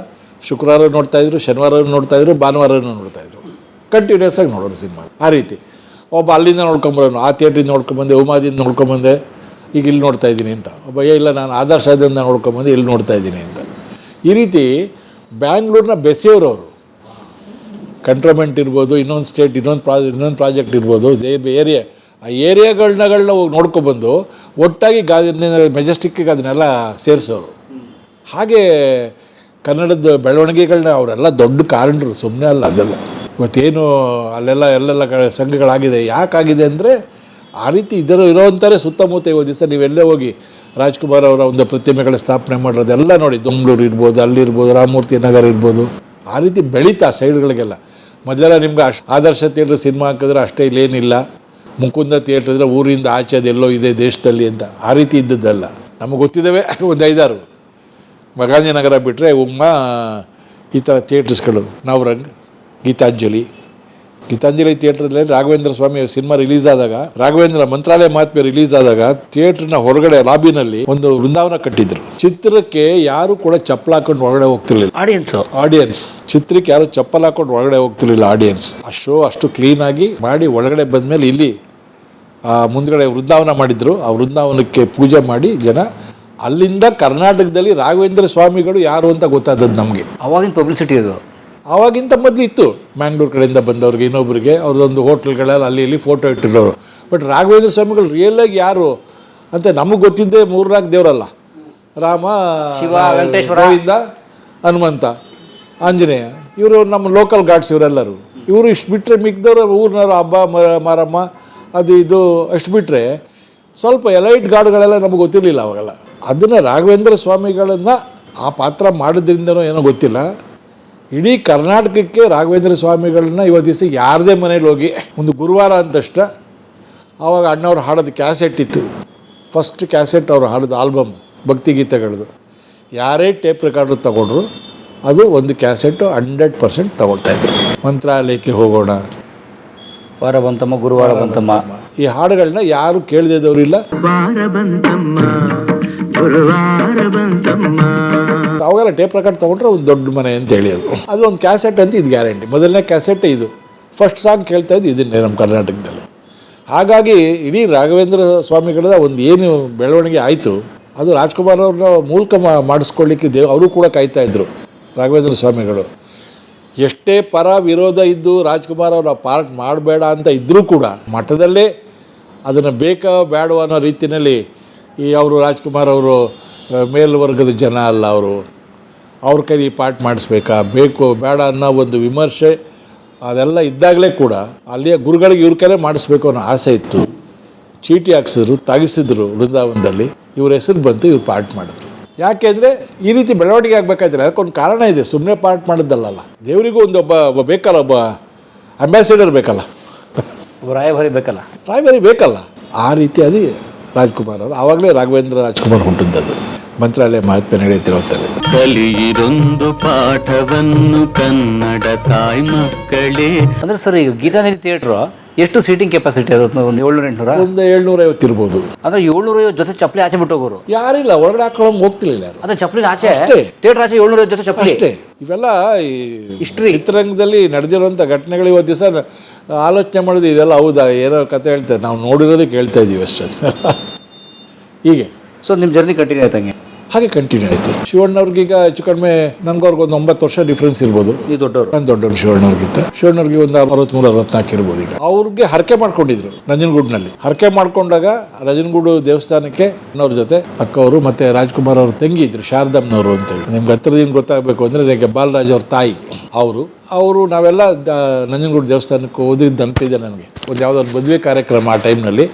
ಶುಕ್ರವಾರ ನೋಡ್ತಾ ಇದ್ರು, ಶನಿವಾರ ನೋಡ್ತಾ ಇದ್ರು, ಭಾನುವಾರ ನೋಡ್ತಾ ಇದ್ರು. ಕಂಟಿನ್ಯೂಸ್ ಆಗಿ ನೋಡೋರು ಸಿನಿಮಾ ಆ ರೀತಿ. ಒಬ್ಬ ಅಲ್ಲಿಂದ ನೋಡ್ಕೊಂಬರೋನು ಆ ಥಿಯೇಟ್ರಿಂದ ನೋಡ್ಕೊಂಬಂದೆ ಉಮಾದಿಂದ ನೋಡ್ಕೊಂಬಂದೆ ಈಗ ಇಲ್ಲಿ ನೋಡ್ತಾ ಇದ್ದೀನಿ ಅಂತ. ಒಬ್ಬ, ಏ, ಇಲ್ಲ, ನಾನು ಆದರ್ಶದಿಂದ ನೋಡ್ಕೊಂಬಂದು ಇಲ್ಲಿ ನೋಡ್ತಾ ಇದ್ದೀನಿ ಅಂತ. ಈ ರೀತಿ ಬ್ಯಾಂಗ್ಳೂರ್ನ ಬೆಸೆಯವರು ಅವರು. ಕಂಟ್ರೋಮೆಂಟ್ ಇರ್ಬೋದು, ಇನ್ನೊಂದು ಸ್ಟೇಟ್ ಇನ್ನೊಂದು ಪ್ರಾ ಇನ್ನೊಂದು ಪ್ರಾಜೆಕ್ಟ್ ಇರ್ಬೋದು ಏರಿಯಾ ಆ ಏರಿಯಾಗಳನ್ನಗಳನ್ನ ಹೋಗಿ ನೋಡ್ಕೊಬಂದು ಒಟ್ಟಾಗಿ ಗಾದಿನ ಮೆಜೆಸ್ಟಿಕ್ಕಿಗೆ ಅದನ್ನೆಲ್ಲ ಸೇರಿಸೋರು. ಹಾಗೆ ಕನ್ನಡದ ಬೆಳವಣಿಗೆಗಳನ್ನ ಅವರೆಲ್ಲ ದೊಡ್ಡ ಕಾರಣರು ಸುಮ್ಮನೆ ಅಲ್ಲ ಅದೆಲ್ಲ. ಇವತ್ತೇನು ಅಲ್ಲೆಲ್ಲ, ಎಲ್ಲೆಲ್ಲ ಸಂಘಗಳಾಗಿದೆ, ಯಾಕಾಗಿದೆ ಅಂದರೆ ಆ ರೀತಿ ಇದರ ಇರೋವಂಥರೇ ಸುತ್ತಮುತ್ತ ಇವತ್ತು ದಿವಸ ನೀವೆಲ್ಲೇ ಹೋಗಿ ರಾಜ್ಕುಮಾರ್ ಅವರ ಒಂದು ಪ್ರತಿಮೆಗಳ ಸ್ಥಾಪನೆ ಮಾಡಿರೋದೆಲ್ಲ ನೋಡಿ, ದೊಂಗಳೂರು ಇರ್ಬೋದು ಅಲ್ಲಿರ್ಬೋದು ರಾಮಮೂರ್ತಿ ನಗರ ಇರ್ಬೋದು, ಆ ರೀತಿ ಬೆಳೀತಾ ಸೈಡ್ಗಳಿಗೆಲ್ಲ ಮೊದಲೆಲ್ಲ ನಿಮ್ಗೆ ಅಷ್ಟು ಆದರ್ಶ ಥಿಯೇಟ್ರ್ ಸಿನಿಮಾ ಹಾಕಿದ್ರೆ ಅಷ್ಟೇ ಇಲ್ಲೇನಿಲ್ಲ. ಮುಕುಂದ ಥಿಯೇಟ್ರ್ ಇದ್ರೆ ಊರಿಂದ ಆಚೆ ಅದೆಲ್ಲೋ ಇದೆ ದೇಶದಲ್ಲಿ ಅಂತ. ಆ ರೀತಿ ಇದ್ದದ್ದಲ್ಲ. ನಮಗೆ ಗೊತ್ತಿದ್ದಾವೆ ಒಂದು ಐದಾರು. ಗಾಂಧಿನಗರ ಬಿಟ್ಟರೆ ಉಮ್ಮ, ಈ ಥರ ಥಿಯೇಟರ್ಸ್ಗಳು. ನವರಂಗ್ ಗೀತಾಂಜಲಿ. ಗೀತಾಂಜಲಿ ಥಿಯೇಟ್ರಲ್ಲಿ ರಾಘವೇಂದ್ರ ಸ್ವಾಮಿ ಸಿನಿಮಾ ರಿಲೀಸ್ ಆದಾಗ ರಾಘವೇಂದ್ರ ಮಂತ್ರಾಲಯ ಮಹಾತ್ಮೆ ರಿಲೀಸ್ ಆದಾಗ ಥಿಯೇಟ್ರ್ನ ಹೊರಗಡೆ ಲಾಬಿನಲ್ಲಿ ಒಂದು ವೃಂದಾವನ ಕಟ್ಟಿದ್ರು. ಚಿತ್ರಕ್ಕೆ ಯಾರು ಕೂಡ ಚಪ್ಪಲ್ ಹಾಕೊಂಡು ಒಳಗಡೆ ಹೋಗ್ತಿರ್ಲಿಲ್ಲ. ಆಡಿಯನ್ಸ್ ಆಡಿಯನ್ಸ್ ಚಿತ್ರಕ್ಕೆ ಯಾರು ಚಪ್ಪಲ್ ಹಾಕೊಂಡು ಒಳಗಡೆ ಹೋಗ್ತಿರ್ಲಿಲ್ಲ ಆಡಿಯನ್ಸ್ ಆ ಶೋ ಅಷ್ಟು ಕ್ಲೀನ್ ಆಗಿ ಮಾಡಿ ಒಳಗಡೆ ಬಂದ್ಮೇಲೆ ಇಲ್ಲಿ ಆ ಮುಂದ್ಗಡೆ ವೃಂದಾವನ ಮಾಡಿದ್ರು. ಆ ವೃಂದಾವನಕ್ಕೆ ಪೂಜೆ ಮಾಡಿ ಜನ. ಅಲ್ಲಿಂದ ಕರ್ನಾಟಕದಲ್ಲಿ ರಾಘವೇಂದ್ರ ಸ್ವಾಮಿಗಳು ಯಾರು ಅಂತ ಗೊತ್ತಾದದ್ದು ನಮಗೆ. ಅವಾಗಿನ ಪಬ್ಲಿಸಿಟಿ ಅದು. ಆವಾಗಿಂತ ಮೊದಲು ಇತ್ತು. ಮ್ಯಾಂಗ್ಳೂರು ಕಡೆಯಿಂದ ಬಂದವ್ರಿಗೆ ಇನ್ನೊಬ್ರಿಗೆ ಅವ್ರದ್ದೊಂದು ಹೋಟ್ಲ್ಗಳಲ್ಲಿ ಅಲ್ಲಿ ಇಲ್ಲಿ ಫೋಟೋ ಇಟ್ಟಿರೋರು. ಬಟ್ ರಾಘವೇಂದ್ರ ಸ್ವಾಮಿಗಳು ರಿಯಲಾಗಿ ಯಾರು ಅಂತ ನಮಗೆ ಗೊತ್ತಿದ್ದೇ ಮೂರ್ನಾಲ್ಕು ದೇವರಲ್ಲ. ರಾಮ. ಗೋವಿಂದ ಹನುಮಂತ ಆಂಜನೇಯ. ಇವರು ನಮ್ಮ ಲೋಕಲ್ ಗಾಡ್ಸ್ ಇವರೆಲ್ಲರೂ. ಇವರು ಇಷ್ಟು ಬಿಟ್ಟರೆ ಮಿಕ್ದವ್ರು ಊರಿನವ್ರು ಹಬ್ಬ ಮಾರಮ್ಮ ಅದು ಇದು ಅಷ್ಟು ಬಿಟ್ಟರೆ ಸ್ವಲ್ಪ ಎಲೈಟ್ ಗಾಡುಗಳೆಲ್ಲ ನಮಗೆ ಗೊತ್ತಿರಲಿಲ್ಲ ಅವಾಗೆಲ್ಲ. ಅದನ್ನು ರಾಘವೇಂದ್ರ ಸ್ವಾಮಿಗಳನ್ನು ಆ ಪಾತ್ರ ಮಾಡಿದ್ರಿಂದನೋ ಏನೋ ಗೊತ್ತಿಲ್ಲ. ಇಡೀ ಕರ್ನಾಟಕಕ್ಕೆ ರಾಘವೇಂದ್ರ ಸ್ವಾಮಿಗಳನ್ನ ಇವತ್ತು ದಿವಸ ಯಾರದೇ ಮನೇಲಿ ಹೋಗಿ ಒಂದು ಗುರುವಾರ ಅಂತಷ್ಟ ಆವಾಗ ಅಣ್ಣವ್ರು ಹಾಡೋದು ಕ್ಯಾಸೆಟ್ ಇತ್ತು. ಫಸ್ಟ್ ಕ್ಯಾಸೆಟ್ ಅವರು ಹಾಡೋದು ಆಲ್ಬಮ್ ಭಕ್ತಿಗೀತೆಗಳದು ಯಾರೇ ಟೇಪ್ ರೆಕಾರ್ಡ್ ತಗೊಂಡ್ರು ಅದು ಒಂದು ಕ್ಯಾಸೆಟ್ಟು ಹಂಡ್ರೆಡ್ ಪರ್ಸೆಂಟ್ ತಗೊಳ್ತಾಯಿದ್ರು ಮಂತ್ರಾಲಯಕ್ಕೆ ಹೋಗೋಣ. ವಾರ ಬಂತಮ್ಮ ಗುರುವಾರ ಬಂತಮ್ಮ. ಈ ಹಾಡುಗಳನ್ನ ಯಾರು ಕೇಳದೇ ಇದ್ದವ್ರು ಇಲ್ಲ. ಗುರುವಾರ ಬಂತಮ್ಮ. ಅವಾಗೆಲ್ಲ ಟೇಪ್ ರೆಕಾರ್ಡ್ ತೊಗೊಂಡ್ರೆ ಒಂದು ದೊಡ್ಡ ಮನೆ ಅಂತ ಹೇಳಿ ಅದು. ಒಂದು ಕ್ಯಾಸೆಟ್ ಅಂತ ಇದು ಗ್ಯಾರಂಟಿ ಮೊದಲನೇ ಕ್ಯಾಸೆಟ್ ಇದು. ಫಸ್ಟ್ ಸಾಂಗ್ ಕೇಳ್ತಾ ಇದ್ದು ಇದನ್ನೇ ನಮ್ಮ ಕರ್ನಾಟಕದಲ್ಲಿ. ಹಾಗಾಗಿ ಇಡೀ ರಾಘವೇಂದ್ರ ಸ್ವಾಮಿಗಳ ಒಂದು ಏನು ಬೆಳವಣಿಗೆ ಆಯಿತು, ಅದು ರಾಜ್ಕುಮಾರ್ ಅವ್ರನ್ನ ಮೂಲಕ ಮಾಡಿಸ್ಕೊಳ್ಳಿಕ್ಕೆ ದೇವ್ ಅವರು ಕೂಡ ಕಾಯ್ತಾ ಇದ್ರು, ರಾಘವೇಂದ್ರ ಸ್ವಾಮಿಗಳು. ಎಷ್ಟೇ ಪರ ವಿರೋಧ ಇದ್ದು ರಾಜ್ಕುಮಾರ್ ಅವರ ಪಾರ್ಟ್ ಮಾಡಬೇಡ ಅಂತ ಇದ್ದರೂ ಕೂಡ ಮಠದಲ್ಲೇ ಅದನ್ನು ಬೇಕಾ ಬೇಡವ ಅನ್ನೋ ರೀತಿಯಲ್ಲಿ ಈ ಅವರು ರಾಜ್ಕುಮಾರ್ ಅವರು ಮೇಲ್ವರ್ಗದ ಜನ ಅಲ್ಲ ಅವರು. ಅವ್ರ ಕೈಲಿ ಈ ಮಾಡಿಸಬೇಕಾ ಮಾಡಿಸ್ಬೇಕಾ? ಬೇಕು ಬೇಡ ಅನ್ನೋ ಒಂದು ವಿಮರ್ಶೆ ಅದೆಲ್ಲ ಇದ್ದಾಗಲೇ ಕೂಡ ಅಲ್ಲಿಯ ಗುರುಗಳಿಗೆ ಇವ್ರ ಕೈಲೇ ಮಾಡಿಸ್ಬೇಕು ಅನ್ನೋ ಆಸೆ ಇತ್ತು. ಚೀಟಿ ಹಾಕ್ಸಿದ್ರು ತಾಗಿಸಿದ್ರು ವೃಂದಾವನದಲ್ಲಿ. ಇವ್ರ ಹೆಸರು ಬಂತು ಇವ್ರು ಪಾಠ ಮಾಡಿದ್ರು. ಯಾಕೆಂದರೆ ಈ ರೀತಿ ಬೆಳವಣಿಗೆ ಆಗಬೇಕಾಯ್ತಾರೆ ಅದಕ್ಕೊಂದು ಕಾರಣ ಇದೆ. ಸುಮ್ಮನೆ ಪಾಠ ಮಾಡಿದ್ದಲ್ಲ ದೇವರಿಗೂ ಒಂದು ಒಬ್ಬ ಒಬ್ಬ ಬೇಕಲ್ಲ ಒಬ್ಬ ಅಂಬಾಸಿಡರ್ ಬೇಕಲ್ಲ. ರಾಯಭಾರಿ ಬೇಕಲ್ಲ. ರಾಯಭಾರಿ ಬೇಕಲ್ಲ. ಆ ರೀತಿ ಅದೇ ರಾಜ್ಕುಮಾರ್ ಅವರು. ಆವಾಗಲೇ ರಾಘವೇಂದ್ರ ರಾಜ್ಕುಮಾರ್ ಹುಟ್ಟಿದ್ದದು ಮಂತ್ರಾಲಯ ಮಹಾತ್ಮೆ ನಡೆಯುತ್ತಿರುವಂಥದ್ದು ಕಲಿಯಿರೊಂದು ಪಾಠವನ್ನು ಕನ್ನಡ ತಾಯಿ ಮಕ್ಕಳೇ. ಅಂದ್ರೆ ಸರ್ ಈಗ ಗೀತಾಂಜಲಿ ಥಿಯೇಟರ್ ಎಷ್ಟು ಸೀಟಿಂಗ್ ಕೆಪಾಸಿಟಿ ಇರುತ್ತೆ ಒಂದು ಏಳ್ನೂರ ಎಂಟುನೂರ? ಒಂದು ಏಳ್ನೂರೈವತ್ತು ಇರ್ಬೋದು. ಅಂದ್ರೆ ಏಳ್ನೂರ ಜೊತೆ ಚಪ್ಪಲಿ ಆಚೆ ಬಿಟ್ಟು ಹೋಗೋರು? ಯಾರಿಲ್ಲ ಹೊರಗಡೆ ಹಾಕೊಳ್ಳೋಂಗೆ ಹೋಗ್ತಿಲ್ಲ ಯಾರು ಅದೇ ಚಪ್ಪಲಿ ಆಚೆ? ಅಷ್ಟೇ. ಥಿಯೇಟರ್ ಆಚೆ ಏಳ್ನೂರ ಜೊತೆ ಚಪ್ಪಲಿ? ಅಷ್ಟೇ. ಇವೆಲ್ಲ ಈ History. ಚಿತ್ರರಂಗದಲ್ಲಿ ನಡೆದಿರುವಂಥ ಘಟನೆಗಳು ಇವತ್ತು ದಿವಸ ಆಲೋಚನೆ ಮಾಡೋದು ಇದೆಲ್ಲ ಹೌದಾ? ಏನೋ ಕತೆ ಹೇಳ್ತಾರೆ. ನಾವು ನೋಡಿರೋದಕ್ಕೆ ಹೇಳ್ತಾ ಇದ್ದೀವಿ ಅಷ್ಟೇ. ಹೀಗೆ. ಸೊ ನಿಮ್ಮ ಜರ್ನಿ ಕಂಟಿನ್ಯೂ ಆಯ್ತಂಗೆ ಹಾಗೆ? ಕಂಟಿನ್ಯೂ ಆಯಿತು. ಶಿವಣ್ಣವ್ರಿಗೀಗ ಹೆಚ್ಚು ಕಡಿಮೆ ನನಗವ್ರಿಗೆ ಒಂದು ಒಂಬತ್ತು ವರ್ಷ ಡಿಫ್ರೆನ್ಸ್ ಇರ್ಬೋದು. ನೀವು ದೊಡ್ಡವರು. ನಾನು ದೊಡ್ಡವ್ರು ಶಿವಣ್ಣವ್ರಿಗಿಂತ. ಶಿವಣ್ಣವ್ರಿಗೆ ಒಂದು ಅರವತ್ಮೂರು ಅರವತ್ನಾಲ್ಕು ಇರ್ಬೋದು ಈಗ. ಅವ್ರಿಗೆ ಹರಕೆ ಮಾಡ್ಕೊಂಡಿದ್ರು ನಂಜನಗೂಡಿನಲ್ಲಿ. ಹರಕೆ ಮಾಡ್ಕೊಂಡಾಗ ನಂಜನಗೂಡು ದೇವಸ್ಥಾನಕ್ಕೆ ಅವ್ರ ಜೊತೆ ಅಕ್ಕವರು ಮತ್ತೆ ರಾಜ್ಕುಮಾರ್ ಅವ್ರ ತಂಗಿ ಇದ್ರು ಶಾರದಮ್ಮನವರು ಅಂತೇಳಿ. ನಿಮ್ಗೆ ಹತ್ರದಿಂದ ಗೊತ್ತಾಗಬೇಕು ಅಂದರೆ ನನಗೆ ಬಾಲರಾಜ್ ಅವ್ರ ತಾಯಿ ಅವರು. ಅವರು ನಾವೆಲ್ಲ ನಂಜನಗೂಡು ದೇವಸ್ಥಾನಕ್ಕೆ ಓದಿದ್ದು ನೆನಪಿದೆ ನನಗೆ. ಒಂದು ಯಾವುದೋ ಒಂದು ಮದುವೆ ಕಾರ್ಯಕ್ರಮ ಆ ಟೈಮ್ನಲ್ಲಿ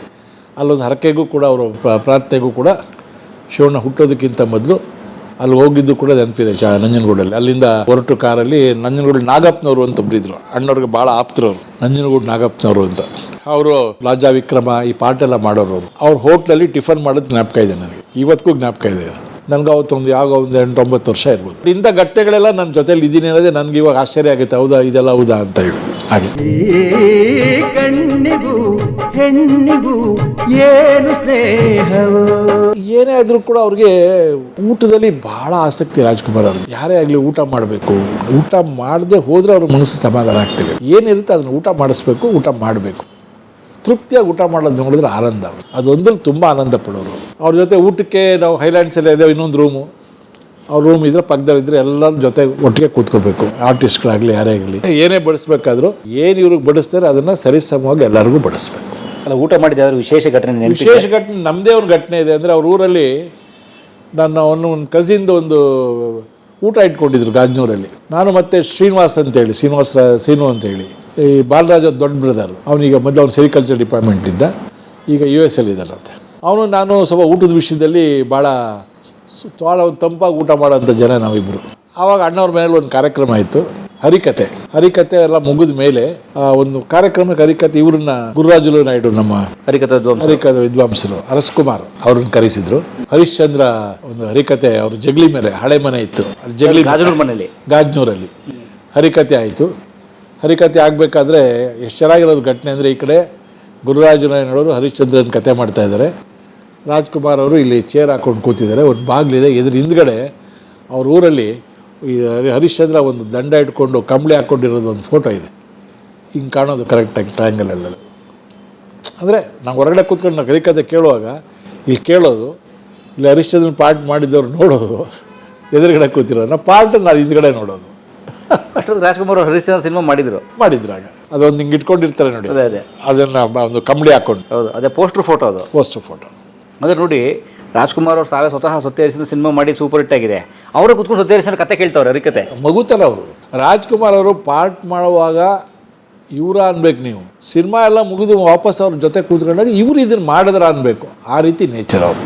ಅಲ್ಲೊಂದು ಹರಕೆಗೂ ಕೂಡ ಅವರು ಪ್ರ- ಪ್ರಾರ್ಥನೆಗೂ ಕೂಡ ಶಿವಣ್ಣ ಹುಟ್ಟೋದಕ್ಕಿಂತ ಮೊದಲು ಅಲ್ಲಿ ಹೋಗಿದ್ದು ಕೂಡ ನೆನಪಿದೆ ಶಾ, ನಂಜನಗೂಡಲ್ಲಿ. ಅಲ್ಲಿಂದ ಹೊರಟು ಕಾರಲ್ಲಿ ನಂಜನಗೂಡು ನಾಗಪ್ಪನವರು ಅಂತ ಒಬ್ಬರಿದ್ರು ಅಣ್ಣವ್ರಿಗೆ ಭಾಳ ಆಪ್ತರವ್ರು ನಂಜನಗೂಡು ನಾಗಪ್ಪನವರು ಅಂತ. ಅವರು ರಾಜಾ ವಿಕ್ರಮ ಈ ಪಾಟೆಲ್ಲ ಮಾಡೋರು ಅವರು. ಅವ್ರ ಹೋಟ್ಲಲ್ಲಿ ಟಿಫನ್ ಮಾಡೋದು ಜ್ಞಾಪಕ ಇದೆ ನನಗೆ. ಇವತ್ತಿಗೂ ಜ್ಞಾಪಕ ಇದೆ. ನನಗೆ ಅವತ್ತೊಂದು ಯಾವ ಒಂದು ಎಂಟು ಒಂಬತ್ತು ವರ್ಷ ಇರ್ಬೋದು. ಇಂಥ ಘಟ್ಟೆಗಳೆಲ್ಲ ನನ್ನ ಜೊತೆಲಿ ಇದ್ದೀನಿ ಅನ್ನೋದೇ ನನಗೆ ಇವಾಗ ಆಶ್ಚರ್ಯ ಆಗುತ್ತೆ. ಹೌದಾ, ಇದೆಲ್ಲ ಹೌದಾ ಅಂತ ಹೇಳಿ. ಹಾಗೆ. ಹೆಣ್ಣಿಗೂ ಏನು ಏನೇ ಆದ್ರೂ ಕೂಡ ಅವ್ರಿಗೆ ಊಟದಲ್ಲಿ ಬಹಳ ಆಸಕ್ತಿ ರಾಜ್ಕುಮಾರ್ ಅವ್ರಿಗೆ. ಯಾರೇ ಆಗಲಿ ಊಟ ಮಾಡಬೇಕು. ಊಟ ಮಾಡದೆ ಹೋದ್ರೆ ಅವ್ರ ಮನಸ್ಸು ಸಮಾಧಾನ ಆಗ್ತಿಲ್ಲ ಏನಿರುತ್ತೆ ಅದನ್ನ ಊಟ ಮಾಡಿಸ್ಬೇಕು, ಊಟ ಮಾಡಬೇಕು. ತೃಪ್ತಿಯಾಗಿ ಊಟ ಮಾಡೋದು ನೋಡಿದ್ರೆ ಆನಂದ ಅವರು. ಅದೊಂದ್ರಲ್ಲಿ ತುಂಬ ಆನಂದ ಪಡೋರು. ಅವ್ರ ಜೊತೆ ಊಟಕ್ಕೆ ನಾವು ಹೈಲ್ಯಾಂಡ್ಸಲ್ಲಿ ಇದೆ ಇನ್ನೊಂದು ರೂಮು ಅವ್ರ ರೂಮ್ ಇದ್ರೆ ಪಕ್ಕದಲ್ಲಿದ್ದರೆ ಎಲ್ಲರ ಜೊತೆ ಒಟ್ಟಿಗೆ ಕೂತ್ಕೋಬೇಕು. ಆರ್ಟಿಸ್ಟ್ಗಳಾಗಲಿ, ಯಾರೇ ಆಗಲಿ. ಏನೇ ಬಡಿಸ್ಬೇಕಾದ್ರೂ, ಏನು ಇವ್ರಿಗೆ ಬಡಿಸ್ತಾರೆ ಅದನ್ನು ಸರಿಸಮವಾಗಿ ಎಲ್ಲರಿಗೂ ಬಡಿಸ್ಬೇಕು. ಅಲ್ಲ ಊಟ ಮಾಡಿದ ವಿಶೇಷ ಘಟನೆ ವಿಶೇಷ ಘಟನೆ ನಮ್ಮದೇ ಒಂದು ಘಟನೆ ಇದೆ. ಅಂದರೆ ಅವ್ರ ಊರಲ್ಲಿ ನನ್ನ ಅವನು ಒಂದು ಕಸಿನ್ದು ಒಂದು ಊಟ ಇಟ್ಕೊಂಡಿದ್ರು ಗಾಜ್ನೂರಲ್ಲಿ. ನಾನು ಮತ್ತೆ ಶ್ರೀನಿವಾಸ್ ಅಂತೇಳಿ, ಶ್ರೀನಿವಾಸ ಸೀನು ಅಂತೇಳಿ. ಈ ಬಾಲರಾಜ ದೊಡ್ಡ ಬ್ರದರ್ ಅವನೀಗ ಮೊದಲು ಅವ್ನು ಸೆರಿಕಲ್ಚರ್ ಡಿಪಾರ್ಟ್ಮೆಂಟ್ ಇದ್ದ ಈಗ ಯು ಎಸ್ ಎಲ್ ಇದ್ದಾರಂತೆ ಅವನು, ನಾನು ಸ್ವಲ್ಪ ಊಟದ ವಿಷಯದಲ್ಲಿ ಭಾಳ ಭಾಳ ತಂಪಾಗಿ ಊಟ ಮಾಡೋಂಥ ಜನ ನಾವಿಬ್ಬರು ಆವಾಗ ಅಣ್ಣವ್ರ ಮನೇಲಿ ಒಂದು ಕಾರ್ಯಕ್ರಮ ಆಯಿತು ಹರಿಕತೆ. ಹರಿಕತೆ ಎಲ್ಲ ಮುಗಿದ ಮೇಲೆ ಆ ಒಂದು ಕಾರ್ಯಕ್ರಮಕ್ಕೆ ಹರಿಕತೆ ಇವ್ರನ್ನ ಗುರುರಾಜುಲು ನಾಯ್ಡು ನಮ್ಮ ಹರಿಕಥಾ ಧ್ವಂಸ ಹರಿಕಥೆ ವಿದ್ವಾಂಸರು ಅರಸ್ಕುಮಾರ್ ಅವ್ರನ್ನ ಕರೆಸಿದ್ರು. ಹರಿಶ್ಚಂದ್ರ ಒಂದು ಹರಿಕತೆ ಅವ್ರ ಜಗಲಿ ಮೇಲೆ ಹಳೆ ಮನೆ ಇತ್ತು. ಅಲ್ಲಿ ಜಗ್ಲಿ ಗಾಜನೂರ್ ಮನೆಯಲ್ಲಿ. ಗಾಜ್ನೂರಲ್ಲಿ. ಹರಿಕತೆ ಆಯಿತು. ಹರಿಕತೆ ಆಗಬೇಕಾದ್ರೆ ಎಷ್ಟು ಚೆನ್ನಾಗಿರೋದು ಘಟನೆ ಅಂದರೆ ಈ ಕಡೆ ಗುರುರಾಜು ನಾಯ್ಡವರು ಹರಿಶ್ಚಂದ್ರನ ಕತೆ ಮಾಡ್ತಾ ಇದ್ದಾರೆ. ರಾಜ್ಕುಮಾರ್ ಅವರು ಇಲ್ಲಿ ಚೇರ್ ಹಾಕೊಂಡು ಕೂತಿದ್ದಾರೆ. ಒಂದು ಬಾಗಿಲಿದೆ. ಇದ್ರ ಹಿಂದ್ಗಡೆ ಅವ್ರ ಊರಲ್ಲಿ ಈ ಹರಿ- ಹರಿಶ್ಚಂದ್ರ ಒಂದು ದಂಡ ಇಟ್ಕೊಂಡು ಕಂಬಳಿ ಹಾಕ್ಕೊಂಡಿರೋದು ಒಂದು ಫೋಟೋ ಇದೆ. ಹಿಂಗೆ ಕಾಣೋದು ಕರೆಕ್ಟಾಗಿ ಅಲ್ಲ ಅಂದರೆ ನಾವು ಹೊರಗಡೆ ಕೂತ್ಕೊಂಡು ನಾವು ಕಲಿಕತೆ ಕೇಳುವಾಗ ಇಲ್ಲಿ ಕೇಳೋದು ಇಲ್ಲಿ ಹರಿಶ್ಚಂದ್ರನ ಪಾರ್ಟ್ ಮಾಡಿದ್ದವ್ರು ನೋಡೋದು ಎದುರುಗಡೆ ಕೂತಿರೋ ನಾವು ಪಾರ್ಟ್ ನಾನು ಹಿಂದ್ಗಡೆ ನೋಡೋದು. ಅಷ್ಟೊಂದು ರಾಜ್ಕುಮಾರ್ ಅವರು ಹರಿಶ್ಚಂದ್ರ ಸಿನಿಮಾ ಮಾಡಿದ್ರು. ಮಾಡಿದ್ರಾಗ ಅದೊಂದು ಹಿಂಗೆ ಇಟ್ಕೊಂಡಿರ್ತಾರೆ ನೋಡಿ. ಅದೇ ಅದೇ. ಅದನ್ನು ಒಂದು ಕಂಬಳಿ ಹಾಕ್ಕೊಂಡು ಹೌದು ಅದೇ ಪೋಸ್ಟರ್ ಫೋಟೋ ಅದು. ಪೋಸ್ಟರ್ ಫೋಟೋ ಅದೇ ನೋಡಿ ರಾಜ್ಕುಮಾರ್ ಅವ್ರು ತಾವೇ ಸ್ವತಃ ಸತ್ಯಹರಿಸಿದ ಸಿನಿಮಾ ಮಾಡಿ ಸೂಪರ್ ಹಿಟ್ ಆಗಿದೆ. ಅವರೇ ಕುತ್ಕೊಂಡು ಸತ್ಯಹರಿಸಿದ ಕತೆ ಕೇಳ್ತಾವ್ರೆ ಕತೆ ಮಗುತಲ್ಲ ಅವರು. ರಾಜ್ಕುಮಾರ್ ಅವರು ಪಾರ್ಟ್ ಮಾಡುವಾಗ ಇವರ ಅನ್ಬೇಕು ನೀವು. ಸಿನಿಮಾ ಎಲ್ಲ ಮುಗಿದು ವಾಪಸ್ ಅವ್ರ ಜೊತೆ ಕೂತ್ಕೊಂಡಾಗ ಇವ್ರು ಇದನ್ನ ಮಾಡಿದ್ರ ಅನ್ಬೇಕು. ಆ ರೀತಿ ನೇಚರ್ ಅವರು.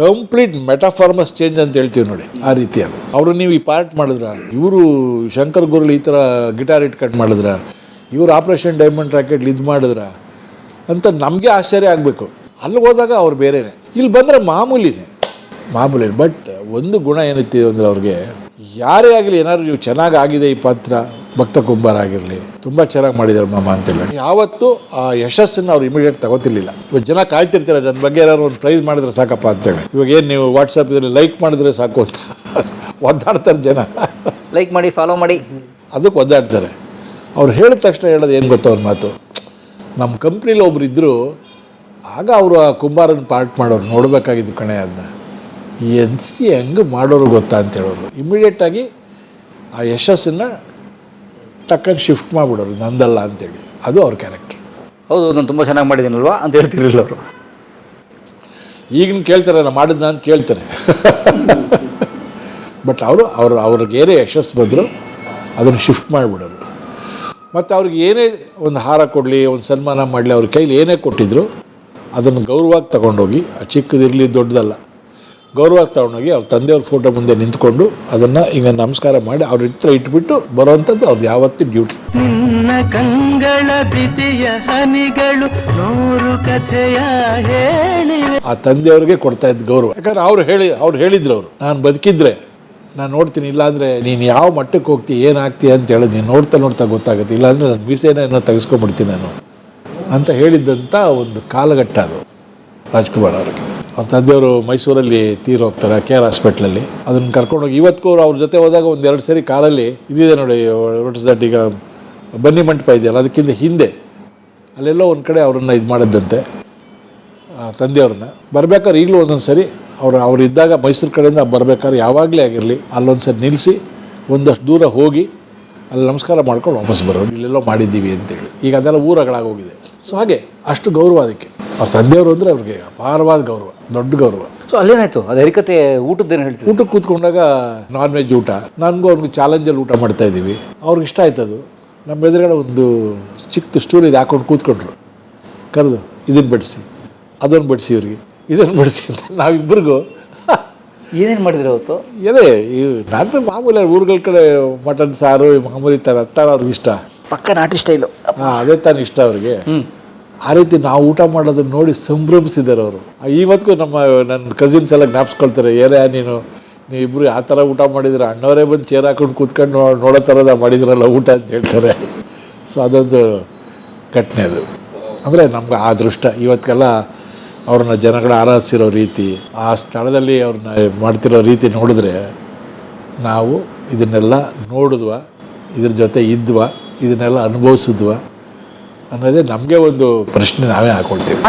ಕಂಪ್ಲೀಟ್ ಮೆಟಾಫಾರ್ಮಸ್ ಚೇಂಜ್ ಅಂತ ಹೇಳ್ತೀವಿ ನೋಡಿ ಆ ರೀತಿ ಅದು. ಅವರು ನೀವು ಈ ಪಾರ್ಟ್ ಮಾಡಿದ್ರ ಇವರು ಶಂಕರ್ ಗುರುಲ್ ಈ ತರ ಗಿಟಾರ್ ಇಟ್ಕೊಂಡು ಮಾಡಿದ್ರ ಇವರು ಆಪ್ರೇಷನ್ ಡೈಮಂಡ್ ರಾಕೆಟ್ ಇದು ಮಾಡಿದ್ರ ಅಂತ ನಮಗೆ ಆಶ್ಚರ್ಯ ಆಗಬೇಕು. ಅಲ್ಲಿ ಹೋದಾಗ ಅವ್ರು ಬೇರೆನೆ. ಇಲ್ಲಿ ಬಂದರೆ ಮಾಮೂಲಿನೇ. ಮಾಮೂಲಿ ಬಟ್ ಒಂದು ಗುಣ ಏನೈತಿ ಅಂದರೆ ಅವ್ರಿಗೆ ಯಾರೇ ಆಗಲಿ ಏನಾದ್ರು ನೀವು ಚೆನ್ನಾಗಿ ಆಗಿದೆ ಈ ಪಾತ್ರ ಭಕ್ತ ಕುಂಬಾರ ಆಗಿರಲಿ ತುಂಬ ಚೆನ್ನಾಗಿ ಮಾಡಿದ್ದಾರೆ ಮಾಮ ಅಂತೆಲ್ಲ. ಯಾವತ್ತೂ ಆ ಯಶಸ್ಸನ್ನು ಅವ್ರು ಇಮಿಡಿಯೇಟ್ ತಗೋತಿರ್ಲಿಲ್ಲ. ಇವಾಗ ಜನ ಕಾಯ್ತಿರ್ತಾರೆ ನನ್ನ ಬಗ್ಗೆ ಏನಾದ್ರು ಒಂದು ಪ್ರೈಸ್ ಮಾಡಿದ್ರೆ ಸಾಕಪ್ಪ ಅಂತೇಳಿ. ಇವಾಗ ಏನು ನೀವು ವಾಟ್ಸಪ್ ಇದರಲ್ಲಿ ಲೈಕ್ ಮಾಡಿದ್ರೆ ಸಾಕು ಅಂತ ಒದ್ದಾಡ್ತಾರೆ ಜನ. ಲೈಕ್ ಮಾಡಿ ಫಾಲೋ ಮಾಡಿ. ಅದಕ್ಕೆ ಒದ್ದಾಡ್ತಾರೆ. ಅವ್ರು ಹೇಳಿದ ತಕ್ಷಣ ಹೇಳೋದು ಏನು ಗೊತ್ತು ಅವ್ರ ಮಾತು. ನಮ್ಮ ಕಂಪ್ನೀಲಿ ಒಬ್ರು ಇದ್ದರು ಆಗ ಅವರು ಆ ಕುಂಬಾರನ ಪಾರ್ಟ್ ಮಾಡೋರು ನೋಡಬೇಕಾಗಿದ್ದು ಕಣೆ ಅದನ್ನ ಎನ್ಸಿ ಹೆಂಗೆ ಮಾಡೋರು ಗೊತ್ತಾ ಅಂತ ಹೇಳೋರು. ಇಮಿಡಿಯೇಟಾಗಿ ಆ ಯಶಸ್ಸನ್ನು ಟಕ್ಕನ್ ಶಿಫ್ಟ್ ಮಾಡಿಬಿಡೋರು ನಂದಲ್ಲ ಅಂತೇಳಿ. ಅದು ಅವ್ರ ಕ್ಯಾರೆಕ್ಟರ್ ಹೌದು ನಾನು ತುಂಬ ಚೆನ್ನಾಗಿ ಮಾಡಿದ್ದೀನಲ್ವಾ ಅಂತ ಹೇಳ್ತಿರಲಿಲ್ಲ ಅವರು. ಈಗಿನ ಕೇಳ್ತಾರೆ ನಾನು ಮಾಡಿದ್ನ ಅಂತ ಕೇಳ್ತಾರೆ. ಬಟ್ ಅವರು ಅವರು ಅವ್ರಿಗೆ ಏನೇ ಯಶಸ್ಸು ಬಂದರು ಅದನ್ನು ಶಿಫ್ಟ್ ಮಾಡಿಬಿಡೋರು. ಮತ್ತು ಅವ್ರಿಗೆ ಏನೇ ಒಂದು ಹಾರ ಕೊಡಲಿ ಒಂದು ಸನ್ಮಾನ ಮಾಡಲಿ ಅವ್ರ ಕೈಲಿ ಏನೇ ಕೊಟ್ಟಿದ್ರು ಅದನ್ನು ಗೌರವವಾಗಿ ತಗೊಂಡೋಗಿ ಆ ಚಿಕ್ಕದಿರಲಿ ದೊಡ್ಡದಲ್ಲ ಗೌರವವಾಗಿ ತಗೊಂಡೋಗಿ ಅವ್ರ ತಂದೆಯವ್ರ ಫೋಟೋ ಮುಂದೆ ನಿಂತ್ಕೊಂಡು ಅದನ್ನು ಈಗ ನಮಸ್ಕಾರ ಮಾಡಿ ಅವ್ರ ಹತ್ರ ಇಟ್ಬಿಟ್ಟು ಬರುವಂಥದ್ದು ಅವ್ರದ್ದು ಯಾವತ್ತೂ ಡ್ಯೂಟಿ ನಿನ್ನ ಕಂಗಳ ಬಿಸಿಯ ಹನಿಗಳು ನೂರು ಕಥೆಯ ಹೇಳಿವೆ. ಆ ತಂದೆಯವ್ರಿಗೆ ಕೊಡ್ತಾ ಇದ್ದ ಗೌರವ. ಯಾಕಂದ್ರೆ ಅವ್ರು ಹೇಳಿ ಅವ್ರು ಹೇಳಿದ್ರು ಅವರು ನಾನು ಬದುಕಿದ್ರೆ ನಾನು ನೋಡ್ತೀನಿ, ಇಲ್ಲಾಂದರೆ ನೀನು ಯಾವ ಮಟ್ಟಕ್ಕೆ ಹೋಗ್ತಿ ಏನಾಗ್ತೀಯ ಅಂತ ಹೇಳಿ ನೀನು ನೋಡ್ತಾ ನೋಡ್ತಾ ಗೊತ್ತಾಗುತ್ತೆ. ಇಲ್ಲಾಂದರೆ ನನ್ನ ಏನೋ ತೆಗೆಸ್ಕೊಂಬಿಡ್ತೀನಿ ನಾನು ಅಂತ ಹೇಳಿದ್ದಂಥ ಒಂದು ಕಾಲಘಟ್ಟ ಅದು ರಾಜ್ಕುಮಾರ್ ಅವ್ರಿಗೆ. ಅವ್ರ ತಂದೆಯವರು ಮೈಸೂರಲ್ಲಿ ತೀರ್ ಹೋಗ್ತಾರೆ, ಕೆ ಆರ್ ಹಾಸ್ಪಿಟ್ಲಲ್ಲಿ. ಅದನ್ನು ಕರ್ಕೊಂಡೋಗಿ ಇವತ್ತಿಗೂ ಅವ್ರು ಅವ್ರ ಜೊತೆ ಹೋದಾಗ ಒಂದು ಎರಡು ಸರಿ ಕಾರಲ್ಲಿ ಇದಿದೆ ನೋಡಿ ವಾಟ್ ಇಸ್ ದಟ್ ಈಗ ಬನ್ನಿ ಮಂಟಪ ಇದೆಯಲ್ಲ, ಅದಕ್ಕಿಂತ ಹಿಂದೆ. ಅಲ್ಲೆಲ್ಲೋ ಒಂದು ಕಡೆ ಅವ್ರನ್ನ ಇದು ಮಾಡಿದ್ದಂತೆ ತಂದೆಯವ್ರನ್ನ. ಬರಬೇಕಾದ್ರೆ ಈಗಲೂ ಒಂದೊಂದು ಸರಿ ಅವ್ರು ಅವರಿದ್ದಾಗ ಇದ್ದಾಗ ಮೈಸೂರು ಕಡೆಯಿಂದ ಬರಬೇಕಾದ್ರೆ ಯಾವಾಗಲೇ ಆಗಿರಲಿ ಅಲ್ಲೊಂದು ಸರಿ ನಿಲ್ಲಿಸಿ ಒಂದಷ್ಟು ದೂರ ಹೋಗಿ ಅಲ್ಲಿ ನಮಸ್ಕಾರ ಮಾಡ್ಕೊಂಡು ವಾಪಸ್ ಬರೋರು ಇಲ್ಲೆಲ್ಲೋ ಮಾಡಿದ್ದೀವಿ ಅಂತೇಳಿ. ಈಗ ಅದೆಲ್ಲ ಊರಗಳಾಗೋಗಿದೆ. ಸೊ ಹಾಗೆ ಅಷ್ಟು ಗೌರವ ಅದಕ್ಕೆ. ಅವ್ರ ತಂದೆಯವರು ಅಂದರೆ ಅವ್ರಿಗೆ ಅಪಾರವಾದ ಗೌರವ ದೊಡ್ಡ ಗೌರವ. ಸೊ ಅಲ್ಲೇನಾಯ್ತು? ಅದು ಹರಿಕತೆ ಊಟದ್ದೇನು ಹೇಳ್ತೀವಿ ಊಟಕ್ಕೆ ಕೂತ್ಕೊಂಡಾಗ ನಾನ್ ವೆಜ್ ಊಟ. ನನಗೂ ಅವ್ರಿಗೆ ಚಾಲೆಂಜಲ್ಲಿ ಊಟ ಮಾಡ್ತಾ ಇದ್ದೀವಿ. ಅವ್ರಿಗೆ ಇಷ್ಟ ಅದು ನಮ್ಮ ಎದುರುಗಡೆ ಒಂದು ಚಿಕ್ಕ ಸ್ಟೂಲ್ ಇದು ಹಾಕೊಂಡು ಕೂತ್ಕೊಂಡ್ರು. ಕರೆದು ಇದನ್ನು ಬಡಿಸಿ ಅದನ್ನು ಬಡಿಸಿ ಇವ್ರಿಗೆ. ಇದನ್ನು ಬಡಿಸಿ ಅಂತ ನಾವಿಬ್ಬರಿಗೂ ಏನೇನು ಮಾಡಿದ್ರಿ ಅವತ್ತು? ಅದೇ ಈ ನಾನು ಮಾಮೂಲಿ ಊರುಗಳ ಕಡೆ ಮಟನ್ ಸಾರು ಮಾಮೂಲಿ ಥರ ಅತ್ತಾರ ಅವ್ರಿಗೆ ಇಷ್ಟ. ಪಕ್ಕ ನಾಟಿ ಸ್ಟೈಲು. ಹಾಂ ಅದೇ ತಾನು ಇಷ್ಟ ಅವ್ರಿಗೆ. ಆ ರೀತಿ ನಾವು ಊಟ ಮಾಡೋದನ್ನ ನೋಡಿ ಸಂಭ್ರಮಿಸಿದ್ದಾರೆ ಅವರು. ಇವತ್ತಿಗೂ ನಮ್ಮ ನನ್ನ ಕಸಿನ್ಸ್ ಎಲ್ಲ ಜ್ಞಾಪಿಸ್ಕೊಳ್ತಾರೆ ಏರೇ ನೀನು ನೀವಿಬ್ಬರು ಆ ಥರ ಊಟ ಮಾಡಿದ್ರೆ ಅಣ್ಣವರೇ ಬಂದು ಚೇರ್ ಹಾಕೊಂಡು ಕೂತ್ಕೊಂಡು ನೋಡೋ ಥರದ ಮಾಡಿದ್ರಲ್ಲ ಊಟ ಅಂತ ಹೇಳ್ತಾರೆ. ಸೊ ಅದೊಂದು ಘಟನೆ ಅದು. ಅಂದರೆ ನಮ್ಗೆ ಆ ದೃಷ್ಟ. ಇವತ್ತಿಗೆಲ್ಲ ಅವ್ರನ್ನ ಜನಗಳು ಆರಾಧಿಸಿರೋ ರೀತಿ ಆ ಸ್ಥಳದಲ್ಲಿ ಅವ್ರನ್ನ ಮಾಡ್ತಿರೋ ರೀತಿ ನೋಡಿದ್ರೆ ನಾವು ಇದನ್ನೆಲ್ಲ ನೋಡಿದ್ವ ಇದ್ರ ಜೊತೆ ಇದ್ವ ಇದನ್ನೆಲ್ಲ ಅನುಭವಿಸಿದ್ವ ಅನ್ನೋದೇ ನಮಗೆ ಒಂದು ಪ್ರಶ್ನೆ ನಾವೇ ಹಾಕೊಳ್ತೀವಿ.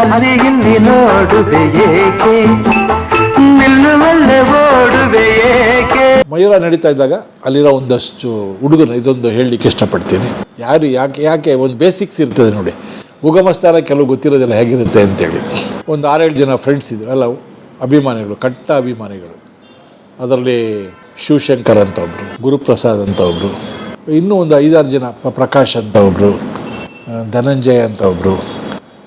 ಮಯೂರ ನಡೀತಾ ಇದ್ದಾಗ ಅಲ್ಲಿರೋ ಒಂದಷ್ಟು ಹುಡುಗನ ಇದೊಂದು ಹೇಳಲಿಕ್ಕೆ ಇಷ್ಟಪಡ್ತೀನಿ. ಯಾರು ಯಾಕೆ ಯಾಕೆ ಒಂದು ಬೇಸಿಕ್ಸ್ ಇರ್ತದೆ ನೋಡಿ. ಉಗಮಸ್ಥಾನ ಕೆಲವು ಗೊತ್ತಿರೋದಿಲ್ಲ ಹೇಗಿರುತ್ತೆ ಅಂತೇಳಿ. ಒಂದು ಆರೇಳು ಜನ ಫ್ರೆಂಡ್ಸ್ ಇದ್ದರು ಎಲ್ಲ ಅಭಿಮಾನಿಗಳು, ಕಟ್ಟ ಅಭಿಮಾನಿಗಳು. ಅದರಲ್ಲಿ ಶಿವಶಂಕರ್ ಅಂತ ಒಬ್ಬರು ಗುರುಪ್ರಸಾದ್ ಅಂತ ಒಬ್ಬರು ಇನ್ನೂ ಒಂದು ಐದಾರು ಜನ, ಪ, ಪ್ರಕಾಶ್ ಅಂತ ಒಬ್ಬರು ಧನಂಜಯ ಅಂತ ಒಬ್ಬರು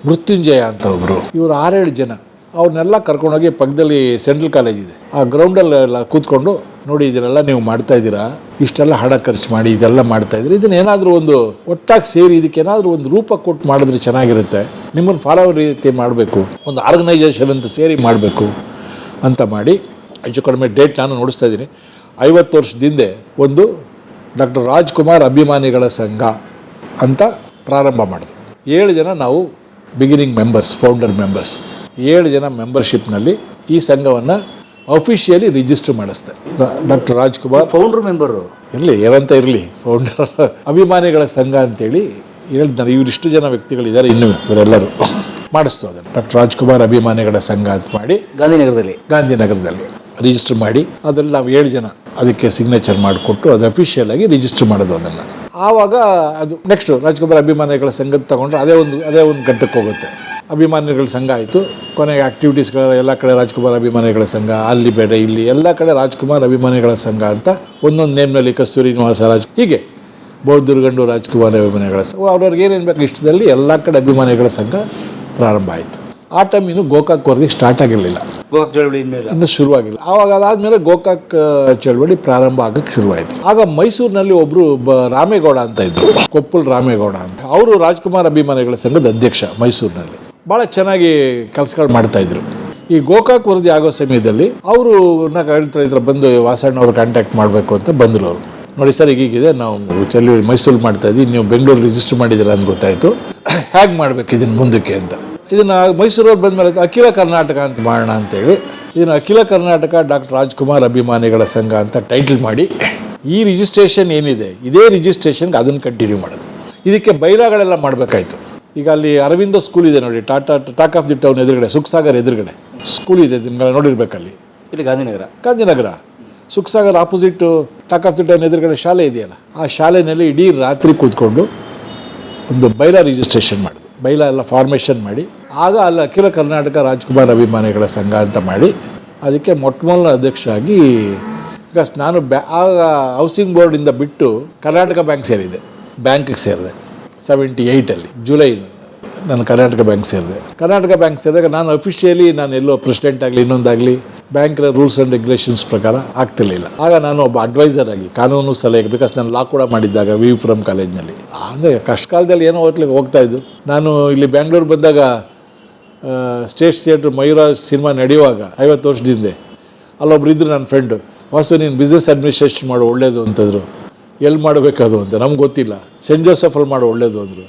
ಮೃತ್ಯುಂಜಯ ಅಂತ ಒಬ್ಬರು ಇವರು ಆರೇಳು ಜನ, ಅವ್ರನ್ನೆಲ್ಲ ಕರ್ಕೊಂಡೋಗಿ ಪಕ್ಕದಲ್ಲಿ ಸೆಂಟ್ರಲ್ ಕಾಲೇಜ್ ಇದೆ. ಆ ಗ್ರೌಂಡಲ್ಲೆಲ್ಲ ಕೂತ್ಕೊಂಡು ನೋಡಿ ಇದನ್ನೆಲ್ಲ ನೀವು ಮಾಡ್ತಾ ಇದ್ದೀರಾ? ಇಷ್ಟೆಲ್ಲ ಹಣ ಖರ್ಚು ಮಾಡಿ ಇದೆಲ್ಲ ಮಾಡ್ತಾ ಇದ್ದೀರಿ? ಇದನ್ನ ಏನಾದರೂ ಒಂದು ಒಟ್ಟಾಗಿ ಸೇರಿ ಇದಕ್ಕೆ ಏನಾದರೂ ಒಂದು ರೂಪ ಕೊಟ್ಟು ಮಾಡಿದ್ರೆ ಚೆನ್ನಾಗಿರುತ್ತೆ. ನಿಮ್ಮನ್ನು ಫಾಲೋ ರೀತಿ ಮಾಡಬೇಕು. ಒಂದು ಆರ್ಗನೈಸೇಷನ್ ಅಂತ ಸೇರಿ ಮಾಡಬೇಕು ಅಂತ ಮಾಡಿ. ಹೆಚ್ಚು ಕಡಿಮೆ ಡೇಟ್ ನಾನು ನೋಡಿಸ್ತಾ ಇದ್ದೀನಿ. ಐವತ್ತು ವರ್ಷದಿಂದೆ ಒಂದು ಡಾಕ್ಟರ್ ರಾಜ್ಕುಮಾರ್ ಅಭಿಮಾನಿಗಳ ಸಂಘ ಅಂತ ಪ್ರಾರಂಭ ಮಾಡಿದ್ರು. ಏಳು ಜನ ನಾವು ಬಿಗಿನಿಂಗ್ ಮೆಂಬರ್ಸ್ ಫೌಂಡರ್ ಮೆಂಬರ್ಸ್ ಏಳು ಜನ ಮೆಂಬರ್ಶಿಪ್ನಲ್ಲಿ ಈ ಸಂಘವನ್ನು ಅಫಿಷಿಯಲಿ ರಿಜಿಸ್ಟರ್ ಮಾಡಿಸ್ತೆ ಡಾಕ್ಟರ್ ರಾಜ್ಕುಮಾರ್. ಫೌಂಡರ್ ಮೆಂಬರು ಇರಲಿ ಏನಂತ ಇರಲಿ. ಫೌಂಡರ್ ಅಭಿಮಾನಿಗಳ ಸಂಘ ಅಂತೇಳಿ ಹೇಳ್ತಾರೆ. ಇವರಿಷ್ಟು ಜನ ವ್ಯಕ್ತಿಗಳಿದ್ದಾರೆ ಇನ್ನೂ ಇವರೆಲ್ಲರೂ. ಮಾಡಿಸ್ತು ಅದನ್ನು. ಡಾಕ್ಟರ್ ರಾಜ್ಕುಮಾರ್ ಅಭಿಮಾನಿಗಳ ಸಂಘ ಅಂತ ಮಾಡಿ ಗಾಂಧಿನಗರದಲ್ಲಿ. ಗಾಂಧಿನಗರದಲ್ಲಿ ರಿಜಿಸ್ಟರ್ ಮಾಡಿ ಅದರಲ್ಲಿ ನಾವು ಏಳು ಜನ ಅದಕ್ಕೆ ಸಿಗ್ನೇಚರ್ ಮಾಡಿಕೊಟ್ಟು ಅದು ಅಫಿಷಿಯಲ್ ಆಗಿ ರಿಜಿಸ್ಟರ್ ಮಾಡೋದು ಅದನ್ನು. ಆವಾಗ ಅದು ನೆಕ್ಸ್ಟ್ ರಾಜ್ಕುಮಾರ್ ಅಭಿಮಾನಿಗಳ ಸಂಘದ ತಗೊಂಡ್ರೆ ಅದೇ ಒಂದು ಅದೇ ಒಂದು ಘಟ್ಟಕ್ಕೆ ಹೋಗುತ್ತೆ. ಅಭಿಮಾನಿಗಳ ಸಂಘ ಆಯಿತು. ಕೊನೆಗೆ ಆ್ಯಕ್ಟಿವಿಟೀಸ್ಗಳ ಎಲ್ಲ ಕಡೆ ರಾಜ್ಕುಮಾರ್ ಅಭಿಮಾನಿಗಳ ಸಂಘ ಅಲ್ಲಿ ಬೇಡ ಇಲ್ಲಿ ಎಲ್ಲ ಕಡೆ ರಾಜ್ಕುಮಾರ್ ಅಭಿಮಾನಿಗಳ ಸಂಘ ಅಂತ ಒಂದೊಂದು ನೇಮ್ನಲ್ಲಿ ಕಸ್ತೂರಿ ನಿವಾಸ ರಾಜ್ ಹೀಗೆ ಬೌದ್ಧರ್ಗಂಡು ರಾಜ್ಕುಮಾರ್ ಅಭಿಮಾನಿಗಳ ಸಂಘ. ಅವ್ರವ್ರಿಗೆ ಏನೇನು ಬೇಕು ಇಷ್ಟದಲ್ಲಿ ಎಲ್ಲ ಕಡೆ ಅಭಿಮಾನಿಗಳ ಸಂಘ ಪ್ರಾರಂಭ ಆಯಿತು. ಆ ಟೈಮ್ ಇನ್ನು ಗೋಕಾಕ್ ವರದಿ ಸ್ಟಾರ್ಟ್ ಆಗಿರಲಿಲ್ಲ. ಗೋಕಾಕ್ ಚಳವಳಿ ಇನ್ನು ಶುರುವಾಗಿಲ್ಲ. ಆವಾಗ ಅದಾದಮೇಲೆ ಗೋಕಾಕ್ ಚಳವಳಿ ಪ್ರಾರಂಭ ಆಗಕ್ಕೆ ಶುರುವಾಯಿತು. ಆಗ ಮೈಸೂರಿನಲ್ಲಿ ಒಬ್ಬರು ಬ ರಾಮೇಗೌಡ ಅಂತ ಇದ್ದರು ಕೊಪ್ಪಲ್ ರಾಮೇಗೌಡ ಅಂತ. ಅವರು ರಾಜ್ಕುಮಾರ್ ಅಭಿಮಾನಿಗಳ ಸಂಘದ ಅಧ್ಯಕ್ಷ ಮೈಸೂರಿನಲ್ಲಿ. ಭಾಳ ಚೆನ್ನಾಗಿ ಕೆಲಸಗಳು ಮಾಡ್ತಾ ಇದ್ರು. ಈ ಗೋಕಾಕ್ ವರದಿ ಆಗೋ ಸಮಯದಲ್ಲಿ ಅವರು ಹೇಳ್ತಾ ಇದ್ರು, ಬಂದು ವಾಸಣ್ಣವ್ರು ಕಾಂಟ್ಯಾಕ್ಟ್ ಮಾಡಬೇಕು ಅಂತ ಬಂದರು ಅವರು. ನೋಡಿ ಸರ್, ಈಗೀಗಿದೆ, ನಾವು ಚೆಲ್ಲಿ ಮೈಸೂರು ಮಾಡ್ತಾ ಇದ್ದೀವಿ ನೀವು ಬೆಂಗಳೂರು ರಿಜಿಸ್ಟರ್ ಮಾಡಿದ್ದೀರಾ ಅಂತ ಗೊತ್ತಾಯಿತು. ಹೇಗೆ ಮಾಡಬೇಕು ಇದನ್ನು ಮುಂದಕ್ಕೆ ಅಂತ. ಇದನ್ನು ಮೈಸೂರವ್ರು ಬಂದ ಮೇಲೆ ಅಖಿಲ ಕರ್ನಾಟಕ ಅಂತ ಮಾಡೋಣ ಅಂತೇಳಿ ಇದನ್ನು ಅಖಿಲ ಕರ್ನಾಟಕ ಡಾಕ್ಟರ್ ರಾಜ್ಕುಮಾರ್ ಅಭಿಮಾನಿಗಳ ಸಂಘ ಅಂತ ಟೈಟಲ್ ಮಾಡಿ, ಈ ರಿಜಿಸ್ಟ್ರೇಷನ್ ಏನಿದೆ, ಇದೇ ರಿಜಿಸ್ಟ್ರೇಷನ್ಗೆ ಅದನ್ನು ಕಂಟಿನ್ಯೂ ಮಾಡೋದು. ಇದಕ್ಕೆ ಬೈಲಾಗಳೆಲ್ಲ ಮಾಡಬೇಕಾಯ್ತು. ಈಗ ಅಲ್ಲಿ ಅರವಿಂದ ಸ್ಕೂಲ್ ಇದೆ ನೋಡಿ Tata talk of the town ಎದುರುಗಡೆ ಸುಖಸಾಗರ್ ಎದುರುಗಡೆ. ಸ್ಕೂಲ್ ಇದೆ ನಿಮ್ಗೆಲ್ಲ ನೋಡಿರ್ಬೇಕಲ್ಲಿ ಇಲ್ಲಿ Gandhinagar. Gandhinagar. Sukhsagar opposite talk of the town ಎದುರುಗಡೆ ಶಾಲೆ ಇದೆಯಲ್ಲ ಆ ಶಾಲೆಯಲ್ಲಿ ಇಡೀ ರಾತ್ರಿ ಕೂತ್ಕೊಂಡು ಒಂದು ಬೈಲಾ ರಿಜಿಸ್ಟ್ರೇಷನ್ ಮಾಡಿದ್ರು. ಬೈಲಾ ಎಲ್ಲ ಫಾರ್ಮೇಷನ್ ಮಾಡಿ ಆಗ ಅಲ್ಲಿ ಅಖಿಲ ಕರ್ನಾಟಕ ರಾಜ್ಕುಮಾರ್ ಅಭಿಮಾನಿಗಳ ಸಂಘ ಅಂತ ಮಾಡಿ ಅದಕ್ಕೆ ಮೊಟ್ಟ ಮೊದಲ ಅಧ್ಯಕ್ಷ ಆಗಿ ಬಿಕಾಸ್ ನಾನು ಬ್ಯಾ ಆಗ ಹೌಸಿಂಗ್ ಬೋರ್ಡಿಂದ ಬಿಟ್ಟು ಕರ್ನಾಟಕ ಬ್ಯಾಂಕ್ ಸೇರಿದೆ. ಬ್ಯಾಂಕಿಗೆ ಸೇರಿದೆ. ಸೆವೆಂಟಿ ಏಯ್ಟಲ್ಲಿ, ಜುಲೈ ನಾನು ಕರ್ನಾಟಕ ಬ್ಯಾಂಕ್ ಸೇರಿದೆ. ಕರ್ನಾಟಕ ಬ್ಯಾಂಕ್ ಸೇರಿದಾಗ ನಾನು ಅಫಿಷಿಯಲಿ ನಾನು ಎಲ್ಲೋ ಪ್ರೆಸಿಡೆಂಟ್ ಆಗಲಿ, ಇನ್ನೊಂದಾಗಲಿ, ಬ್ಯಾಂಕ್ನ ರೂಲ್ಸ್ ಆ್ಯಂಡ್ ರೆಗ್ಯುಲೇಷನ್ಸ್ ಪ್ರಕಾರ ಆಗ್ತಿರ್ಲಿಲ್ಲ. ಆಗ ನಾನು ಒಬ್ಬ ಅಡ್ವೈಸರ್ ಆಗಿ, ಕಾನೂನು ಸಲಹೆ ಬಿಕಾಸ್ ನಾನು ಲಾ ಕೂಡ ಮಾಡಿದ್ದಾಗ ವಿ ಪುರಂ ಕಾಲೇಜ್ನಲ್ಲಿ. ಅಂದರೆ ಕಷ್ಟ ಕಾಲದಲ್ಲಿ ಏನೋ ಹೋಗ್ಲಿಕ್ಕೆ ಹೋಗ್ತಾ ಇದ್ದು, ನಾನು ಇಲ್ಲಿ ಬ್ಯಾಂಗ್ಳೂರು ಬಂದಾಗ ಸ್ಟೇಟ್ ಥಿಯೇಟ್ರ್ ಮಯೂರ ಸಿನಿಮಾ ನಡೆಯುವಾಗ ಐವತ್ತು ವರ್ಷದಿಂದೆ ಅಲ್ಲೊಬ್ರು ಇದ್ದರು ನನ್ನ ಫ್ರೆಂಡು ವಾಸು, ನೀನು ಬಿಸ್ನೆಸ್ ಅಡ್ಮಿನಿಸ್ಟ್ರೇಷನ್ ಮಾಡು, ಒಳ್ಳೇದು ಅಂತಂದರು ಎಲ್ಲಿ ಮಾಡಬೇಕದು ಅಂತ, ನಮ್ಗೆ ಗೊತ್ತಿಲ್ಲ. ಸೆಂಟ್ ಜೋಸಫಲ್ಲಿ ಮಾಡು ಒಳ್ಳೇದು ಅಂದರು.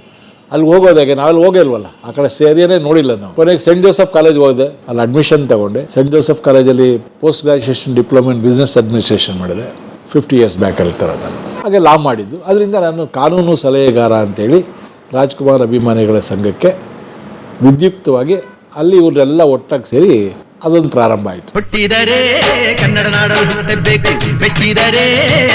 ಅಲ್ಲಿ ಹೋಗೋದಾಗೆ ನಾವು ಅಲ್ಲಿ ಹೋಗಿಲ್ವಲ್ಲ, ಆ ಕಡೆ ಸೇರಿಯೇ ನೋಡಿಲ್ಲ ನಾವು. ಕೊನೆಗೆ ಸೆಂಟ್ ಜೋಸಫ್ ಕಾಲೇಜ್ ಹೋದೆ, ಅಲ್ಲಿ ಅಡ್ಮಿಷನ್ ತಗೊಂಡೆ. ಸೆಂಟ್ ಜೋಸಫ್ ಕಾಲೇಜಲ್ಲಿ post graduation diploma in business administration ಮಾಡಿದೆ. ಫಿಫ್ಟಿ ಇಯರ್ಸ್ ಬ್ಯಾಕ್ ಹೇಳ್ತಾರೆ ನಾನು. ಹಾಗೆ ಲಾ ಮಾಡಿದ್ದು. ಅದರಿಂದ ನಾನು ಕಾನೂನು ಸಲಹೆಗಾರ ಅಂತೇಳಿ ರಾಜ್ಕುಮಾರ್ ಅಭಿಮಾನಿಗಳ ಸಂಘಕ್ಕೆ ವಿದ್ಯುಕ್ತವಾಗಿ ಅಲ್ಲಿ ಇವರೆಲ್ಲ ಒಟ್ಟಾಗಿ ಸೇರಿ ಅದೊಂದು ಪ್ರಾರಂಭ ಆಯಿತು. ಹುಟ್ಟಿದರೆ ಕನ್ನಡ ನಾಡಲು ಹುಟ್ಟಬೇಕು ಬೆಟ್ಟಿದರೆ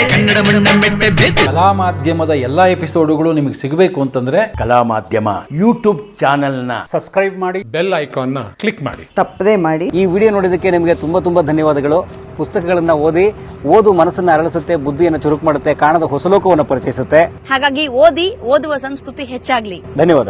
ಕನ್ನಡ ಮಣ್ಣ ಮೆಟ್ಟಬೇಕು ಕಲಾ ಮಾಧ್ಯಮದ ಎಲ್ಲಾ ಎಪಿಸೋಡುಗಳು ನಿಮಗೆ ಸಿಗಬೇಕು ಅಂತಂದ್ರೆ ಕಲಾ ಮಾಧ್ಯಮ ಯೂಟ್ಯೂಬ್ ಚಾನಲ್ನ ಸಬ್ಸ್ಕ್ರೈಬ್ ಮಾಡಿ ಬೆಲ್ನ ಕ್ಲಿಕ್ ಮಾಡಿ. ತಪ್ಪದೇ ಮಾಡಿ. ಈ ವಿಡಿಯೋ ನೋಡಿದಕ್ಕೆ ನಿಮಗೆ ತುಂಬಾ ತುಂಬಾ ಧನ್ಯವಾದಗಳು. ಪುಸ್ತಕಗಳನ್ನು ಓದಿ ಓದು ಮನಸ್ಸನ್ನ ಅರಳಿಸುತ್ತೆ ಬುದ್ಧಿಯನ್ನು ಚುರುಕು ಮಾಡುತ್ತೆ ಕಾಣದ ಹೊಸಲೋಕವನ್ನು ಪರಿಚಯಿಸುತ್ತೆ. ಹಾಗಾಗಿ ಓದಿ ಓದುವ ಸಂಸ್ಕೃತಿ ಹೆಚ್ಚಾಗ್ಲಿ. ಧನ್ಯವಾದ.